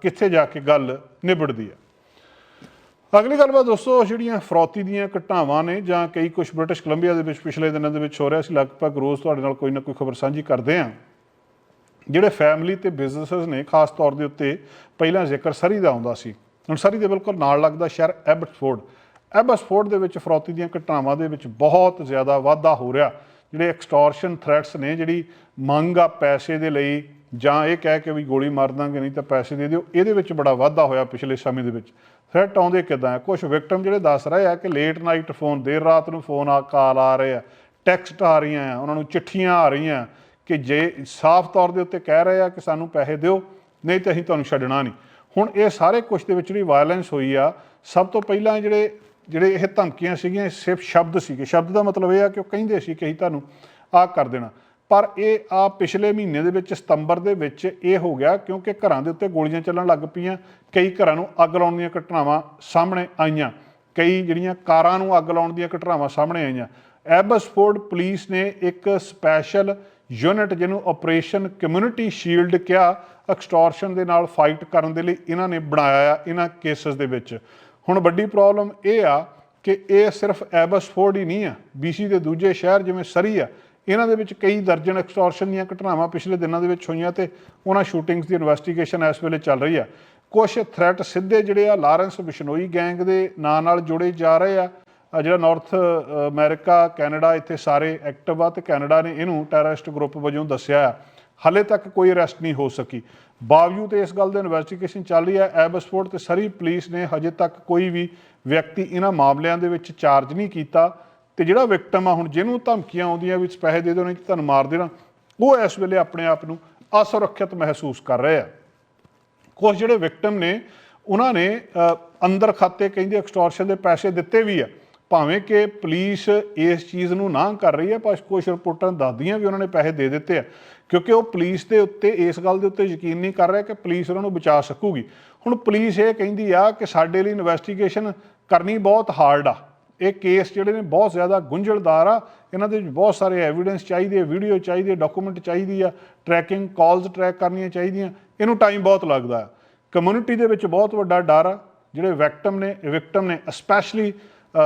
ਕਿੱਥੇ ਜਾ ਕੇ ਗੱਲ ਨਿਬੜਦੀ ਹੈ। ਅਗਲੀ ਗੱਲਬਾਤ ਦੋਸਤੋ, ਜਿਹੜੀਆਂ ਫਰੌਤੀ ਦੀਆਂ ਘਟਨਾਵਾਂ ਨੇ ਜਾਂ ਕਈ ਕੁਝ ਬ੍ਰਿਟਿਸ਼ ਕੋਲੰਬੀਆ ਦੇ ਵਿੱਚ ਪਿਛਲੇ ਦਿਨਾਂ ਦੇ ਵਿੱਚ ਹੋ ਰਿਹਾ ਸੀ, ਲਗਭਗ ਰੋਜ਼ ਤੁਹਾਡੇ ਨਾਲ ਕੋਈ ਨਾ ਕੋਈ ਖਬਰ ਸਾਂਝੀ ਕਰਦੇ ਆਂ ਜਿਹੜੇ ਫੈਮਿਲੀ ਤੇ ਬਿਜ਼ਨੈਸਸ ਨੇ, ਖਾਸ ਤੌਰ ਦੇ ਉੱਤੇ ਪਹਿਲਾਂ ਜ਼ਿਕਰ ਸਰੀ ਦਾ ਆਉਂਦਾ ਸੀ। ਹੁਣ ਸਰੀ ਦੇ ਬਿਲਕੁਲ ਨਾਲ ਲੱਗਦਾ ਸ਼ਹਿਰ ਐਬਟਸਫੋਰਡ ਐਬਟਸਫੋਰਡ ਦੇ ਵਿੱਚ ਫਰੌਤੀ ਦੀਆਂ ਘਟਨਾਵਾਂ ਦੇ ਵਿੱਚ ਬਹੁਤ ਜ਼ਿਆਦਾ ਵਾਧਾ ਹੋ ਰਿਹਾ। ਜਿਹੜੇ ਐਕਸਟੋਰਸ਼ਨ ਥ੍ਰੈਟਸ ਨੇ, ਜਿਹੜੀ ਮੰਗ ਆ ਪੈਸੇ ਦੇ ਲਈ ਜਾਂ ਇਹ ਕਹਿ ਕੇ ਵੀ ਗੋਲੀ ਮਾਰ ਦਾਂਗੇ, ਨਹੀਂ ਤਾਂ ਪੈਸੇ ਦੇ ਦਿਓ। ਇਹਦੇ ਵਿੱਚ ਬੜਾ ਵਾਧਾ ਹੋਇਆ ਪਿਛਲੇ ਸਮੇਂ ਦੇ ਵਿੱਚ। ਥ੍ਰੈਟ ਆਉਂਦੇ ਕਿਦਾਂ ਆ? ਕੁਝ ਵਿਕਟਮ ਜਿਹੜੇ ਦੱਸ ਰਹੇ ਆ ਕਿ ਲੇਟ ਨਾਈਟ ਫੋਨ ਦੇਰ ਰਾਤ ਨੂੰ ਫੋਨ ਆ ਕਾਲ ਆ ਰਹੇ ਆ। ਟੈਕਸਟ ਆ ਰਹੀਆਂ ਆ, ਉਹਨਾਂ ਨੂੰ ਚਿੱਠੀਆਂ ਆ ਰਹੀਆਂ ਕਿ ਜੇ ਸਾਫ਼ ਤੌਰ ਦੇ ਉੱਤੇ ਕਹਿ ਰਹੇ ਆ ਕਿ ਸਾਨੂੰ ਪੈਸੇ ਦਿਓ, ਨਹੀਂ ਤਾਂ ਅਸੀਂ ਤੁਹਾਨੂੰ ਛੱਡਣਾ ਨਹੀਂ। ਹੁਣ ਇਹ ਸਾਰੇ ਕੁਝ ਦੇ ਵਿੱਚ ਜਿਹੜੀ ਵਾਇਲੈਂਸ ਹੋਈ ਆ। ਸਭ ਤੋਂ ਪਹਿਲਾਂ ਜਿਹੜੇ ਜਿਹੜੇ ਇਹ ਧਮਕੀਆਂ ਸੀਗੀਆਂ ਸਿਰਫ ਸ਼ਬਦ ਸੀਗੇ। ਸ਼ਬਦ ਦਾ ਮਤਲਬ ਇਹ ਆ ਕਿ ਉਹ ਕਹਿੰਦੇ ਸੀ ਕਿ ਅਸੀਂ ਤੁਹਾਨੂੰ ਆਹ ਕਰ ਦੇਣਾ। ਪਰ ਇਹ ਆ ਪਿਛਲੇ ਮਹੀਨੇ ਦੇ ਵਿੱਚ ਸਤੰਬਰ ਦੇ ਵਿੱਚ ਇਹ ਹੋ ਗਿਆ ਕਿਉਂਕਿ ਘਰਾਂ ਦੇ ਉੱਤੇ ਗੋਲੀਆਂ ਚੱਲਣ ਲੱਗ ਪਈਆਂ। ਕਈ ਘਰਾਂ ਨੂੰ ਅੱਗ ਲਾਉਣ ਦੀਆਂ ਘਟਨਾਵਾਂ ਸਾਹਮਣੇ ਆਈਆਂ। ਕਈ ਜਿਹੜੀਆਂ ਕਾਰਾਂ ਨੂੰ ਅੱਗ ਲਾਉਣ ਦੀਆਂ ਘਟਨਾਵਾਂ ਸਾਹਮਣੇ ਆਈਆਂ। ਐਬਸਫੋਰਡ ਪੁਲਿਸ ਨੇ ਇੱਕ ਸਪੈਸ਼ਲ ਯੂਨਿਟ ਜਿਹਨੂੰ ਆਪਰੇਸ਼ਨ ਕਮਿਊਨਿਟੀ ਸ਼ੀਲਡ ਕਿਹਾ, ਐਕਸਟੋਰਸ਼ਨ ਦੇ ਨਾਲ ਫਾਈਟ ਕਰਨ ਦੇ ਲਈ ਇਹਨਾਂ ਨੇ ਬਣਾਇਆ ਆ ਇਹਨਾਂ ਕੇਸਸ ਦੇ ਵਿੱਚ। ਹੁਣ ਵੱਡੀ ਪ੍ਰੋਬਲਮ ਇਹ ਆ ਕਿ ਇਹ ਸਿਰਫ ਐਬਸਫੋਰਡ ਹੀ ਨਹੀਂ ਆ BC ਦੇ ਦੂਜੇ ਸ਼ਹਿਰ ਜਿਵੇਂ ਸਰੀ ਆ ਇਹਨਾਂ ਦੇ ਵਿੱਚ ਕਈ ਦਰਜਨ ਐਕਸਟੋਰਸ਼ਨ ਦੀਆਂ ਘਟਨਾਵਾਂ ਪਿਛਲੇ ਦਿਨਾਂ ਦੇ ਵਿੱਚ ਹੋਈਆਂ ਤੇ ਉਹਨਾਂ ਸ਼ੂਟਿੰਗਸ ਦੀ ਇਨਵੈਸਟੀਗੇਸ਼ਨ ਇਸ ਵੇਲੇ ਚੱਲ ਰਹੀ ਆ। ਕੁਝ ਥ੍ਰੈਟ ਸਿੱਧੇ ਜਿਹੜੇ ਆ, ਲਾਰੈਂਸ ਬਿਸ਼ਨੋਈ ਗੈਂਗ ਦੇ ਨਾਂ ਨਾਲ ਜੁੜੇ ਜਾ ਰਹੇ ਆ। ਜਿਹੜਾ ਨਾਰਥ ਅਮਰੀਕਾ ਕੈਨੇਡਾ ਇੱਥੇ ਸਾਰੇ ਐਕਟਿਵ ਆ ਤੇ ਕੈਨੇਡਾ ਨੇ ਇਹਨੂੰ ਟੈਰਰਿਸਟ ਗਰੁੱਪ ਵਜੋਂ ਦੱਸਿਆ ਆ। ਹਲੇ ਤੱਕ ਕੋਈ ਅਰੈਸਟ ਨਹੀਂ ਹੋ ਸਕੀ। ਬਾਵਜੂਦ ਇਸ ਗੱਲ ਦੀ ਇਨਵੈਸਟੀਗੇਸ਼ਨ ਚੱਲ ਰਹੀ ਹੈ ਐਬਸਫੋਰਡ ਤੇ ਸਰੀ ਪੁਲਿਸ ਨੇ ਹਜੇ ਤੱਕ ਕੋਈ ਵੀ ਵਿਅਕਤੀ ਇਹਨਾਂ ਮਾਮਲਿਆਂ ਦੇ ਵਿੱਚ ਚਾਰਜ ਨਹੀਂ ਕੀਤਾ। ਤੇ ਜਿਹੜਾ ਵਿਕਟਮ ਆ ਹੁਣ ਜਿਹਨੂੰ ਧਮਕੀਆਂ ਆਉਂਦੀਆਂ ਵੀ ਪੈਸੇ ਦੇ ਦਿਓ, ਨਹੀਂ ਤਾਂ ਤੁਹਾਨੂੰ ਮਾਰ ਦੇਣਾ, ਉਹ ਇਸ ਵੇਲੇ ਆਪਣੇ ਆਪ ਨੂੰ ਅਸੁਰੱਖਿਅਤ ਮਹਿਸੂਸ ਕਰ ਰਹੇ ਆ। ਕੁਝ ਜਿਹੜੇ ਵਿਕਟਮ ਨੇ, ਉਹਨਾਂ ਨੇ ਅੰਦਰ ਖਾਤੇ ਕਹਿੰਦੇ ਐਕਸਟੋਰਸ਼ਨ ਦੇ ਪੈਸੇ ਦਿੱਤੇ ਵੀ ਆ। ਭਾਵੇਂ ਕਿ ਪੁਲਿਸ ਇਸ ਚੀਜ਼ ਨੂੰ ਨਾ ਕਰ ਰਹੀ ਹੈ, ਪਰ ਕੁਝ ਰਿਪੋਰਟਾਂ ਦੱਸਦੀਆਂ ਵੀ ਉਹਨਾਂ ਨੇ ਪੈਸੇ ਦੇ ਦਿੱਤੇ ਆ। ਕਿਉਂਕਿ ਉਹ ਪੁਲਿਸ ਦੇ ਉੱਤੇ, ਇਸ ਗੱਲ ਦੇ ਉੱਤੇ ਯਕੀਨ ਨਹੀਂ ਕਰ ਰਿਹਾ ਕਿ ਪੁਲਿਸ ਉਹਨਾਂ ਨੂੰ ਬਚਾ ਸਕੂਗੀ। ਹੁਣ ਪੁਲਿਸ ਇਹ ਕਹਿੰਦੀ ਆ ਕਿ ਸਾਡੇ ਲਈ ਇਨਵੈਸਟੀਗੇਸ਼ਨ ਕਰਨੀ ਬਹੁਤ ਹਾਰਡ ਆ। ਇਹ ਕੇਸ ਜਿਹੜੇ ਨੇ ਬਹੁਤ ਜ਼ਿਆਦਾ ਗੁੰਝਲਦਾਰ ਆ। ਇਹਨਾਂ ਦੇ ਵਿੱਚ ਬਹੁਤ ਸਾਰੇ ਐਵੀਡੈਂਸ ਚਾਹੀਦੇ ਵੀਡੀਓ ਚਾਹੀਦੀ ਡਾਕੂਮੈਂਟ ਚਾਹੀਦੀ ਆ ਟਰੈਕਿੰਗ ਕਾਲਸ ਟਰੈਕ ਕਰਨੀਆਂ ਚਾਹੀਦੀਆਂ। ਇਹਨੂੰ ਟਾਈਮ ਬਹੁਤ ਲੱਗਦਾ ਆ ਕਮਿਊਨਿਟੀ ਦੇ ਵਿੱਚ ਬਹੁਤ ਵੱਡਾ ਡਰ ਆ। ਜਿਹੜੇ ਵਿਕਟਮ ਨੇ ਵਿਕਟਮ ਨੇ ਸਪੈਸ਼ਲੀ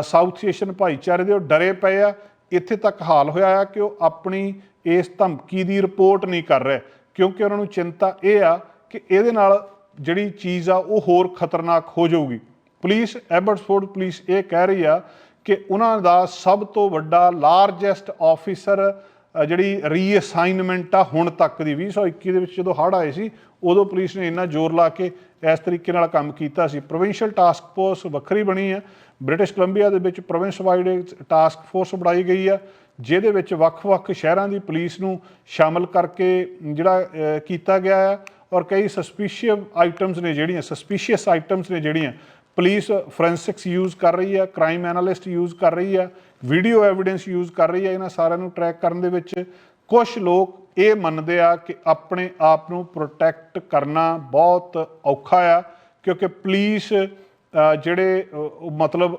ਸਾਊਥ ਏਸ਼ੀਅਨ ਭਾਈਚਾਰੇ ਦੇ ਉਹ ਡਰੇ ਪਏ ਆ। ਇੱਥੇ ਤੱਕ ਹਾਲ ਹੋਇਆ ਆ ਕਿ ਉਹ ਆਪਣੀ ਇਸ ਧਮਕੀ ਦੀ ਰਿਪੋਰਟ ਨਹੀਂ ਕਰ ਰਹੇ। ਕਿਉਂਕਿ ਉਹਨਾਂ ਨੂੰ ਚਿੰਤਾ ਇਹ ਆ ਕਿ ਇਹਦੇ ਨਾਲ ਜਿਹੜੀ ਚੀਜ਼ ਆ, ਉਹ ਹੋਰ ਖਤਰਨਾਕ ਹੋ ਜਾਊਗੀ। ਪੁਲਿਸ ਐਬਰਟਸਫੋਰਡ ਪੁਲਿਸ ਇਹ ਕਹਿ ਰਹੀ ਆ ਕਿ ਉਹਨਾਂ ਦਾ ਸਭ ਤੋਂ ਵੱਡਾ ਲਾਰਜੈਸਟ ਆਫੀਸਰ ਜਿਹੜੀ ਰੀਅਸਾਈਨਮੈਂਟ ਆ ਹੁਣ ਤੱਕ ਦੀ 2021 ਦੇ ਵਿੱਚ ਜਦੋਂ ਹੜ੍ਹ ਆਏ ਸੀ, ਉਦੋਂ ਪੁਲਿਸ ਨੇ ਇੰਨਾ ਜ਼ੋਰ ਲਾ ਕੇ ਇਸ ਤਰੀਕੇ ਨਾਲ ਕੰਮ ਕੀਤਾ ਸੀ। ਪ੍ਰੋਵਿੰਸ਼ੀਅਲ ਟਾਸਕ ਫੋਰਸ ਵੱਖਰੀ ਬਣੀ ਹੈ ਬ੍ਰਿਟਿਸ਼ ਕੋਲੰਬੀਆ ਦੇ ਵਿੱਚ ਪ੍ਰੋਵਿੰਸ ਵਾਈਡ ਟਾਸਕ ਫੋਰਸ ਬਣਾਈ ਗਈ ਆ, ਜਿਹਦੇ ਵਿੱਚ ਵੱਖ-ਵੱਖ ਸ਼ਹਿਰਾਂ ਦੀ ਪੁਲਿਸ ਨੂੰ ਸ਼ਾਮਲ ਕਰਕੇ ਜਿਹੜਾ ਕੀਤਾ ਗਿਆ ਆ। ਔਰ ਕਈ ਸਸਪੀਸ਼ੀਅਸ ਆਈਟਮਸ ਨੇ ਜਿਹੜੀਆਂ ਸਸਪੀਸ਼ੀਅਸ ਆਈਟਮਸ ਨੇ ਜਿਹੜੀਆਂ ਪੁਲਿਸ ਫੋਰੈਂਸਿਕਸ ਯੂਜ਼ ਕਰ ਰਹੀ ਆ ਕ੍ਰਾਈਮ ਐਨਾਲਿਸਟ ਯੂਜ਼ ਕਰ ਰਹੀ ਆ ਵੀਡੀਓ ਐਵੀਡੈਂਸ ਯੂਜ਼ ਕਰ ਰਹੀ ਆ ਇਹਨਾਂ ਸਾਰਿਆਂ ਨੂੰ ਟਰੈਕ ਕਰਨ ਦੇ ਵਿੱਚ। ਕੁਝ ਲੋਕ ਇਹ ਮੰਨਦੇ ਆ ਕਿ ਆਪਣੇ ਆਪ ਨੂੰ ਪ੍ਰੋਟੈਕਟ ਕਰਨਾ ਬਹੁਤ ਔਖਾ ਆ, ਕਿਉਂਕਿ ਪੁਲਿਸ ਜਿਹੜੇ ਮਤਲਬ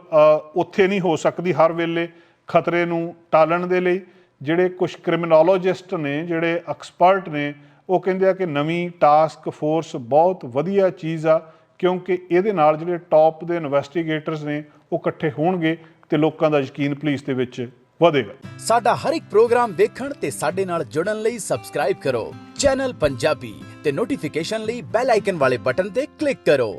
ਉੱਥੇ ਨਹੀਂ ਹੋ ਸਕਦੀ ਹਰ ਵੇਲੇ ਖਤਰੇ ਨੂੰ ਟਾਲਣ ਦੇ ਲਈ। ਜਿਹੜੇ ਕੁਝ ਕ੍ਰਿਮੀਨੋਲੋਜਿਸਟ ਨੇ, ਜਿਹੜੇ ਐਕਸਪਰਟ ਨੇ, ਉਹ ਕਹਿੰਦੇ ਆ ਕਿ ਨਵੀਂ ਟਾਸਕ ਫੋਰਸ ਬਹੁਤ ਵਧੀਆ ਚੀਜ਼ ਆ। ਕਿਉਂਕਿ ਇਹਦੇ ਨਾਲ ਜਿਹੜੇ ਟੌਪ ਦੇ ਇਨਵੈਸਟੀਗੇਟਰਸ ਨੇ, ਉਹ ਇਕੱਠੇ ਹੋਣਗੇ ਤੇ ਲੋਕਾਂ ਦਾ ਯਕੀਨ ਪੁਲਿਸ ਦੇ ਵਿੱਚ ਵਧੇਗਾ। ਸਾਡਾ ਹਰ ਇੱਕ ਪ੍ਰੋਗਰਾਮ ਦੇਖਣ ਤੇ ਸਾਡੇ ਨਾਲ ਜੁੜਨ ਲਈ ਸਬਸਕ੍ਰਾਈਬ ਕਰੋ। ਚੈਨਲ ਪੰਜਾਬੀ ਤੇ ਨੋਟੀਫਿਕੇਸ਼ਨ ਲਈ ਬੈਲ ਆਈਕਨ ਵਾਲੇ ਬਟਨ ਤੇ ਕਲਿੱਕ ਕਰੋ।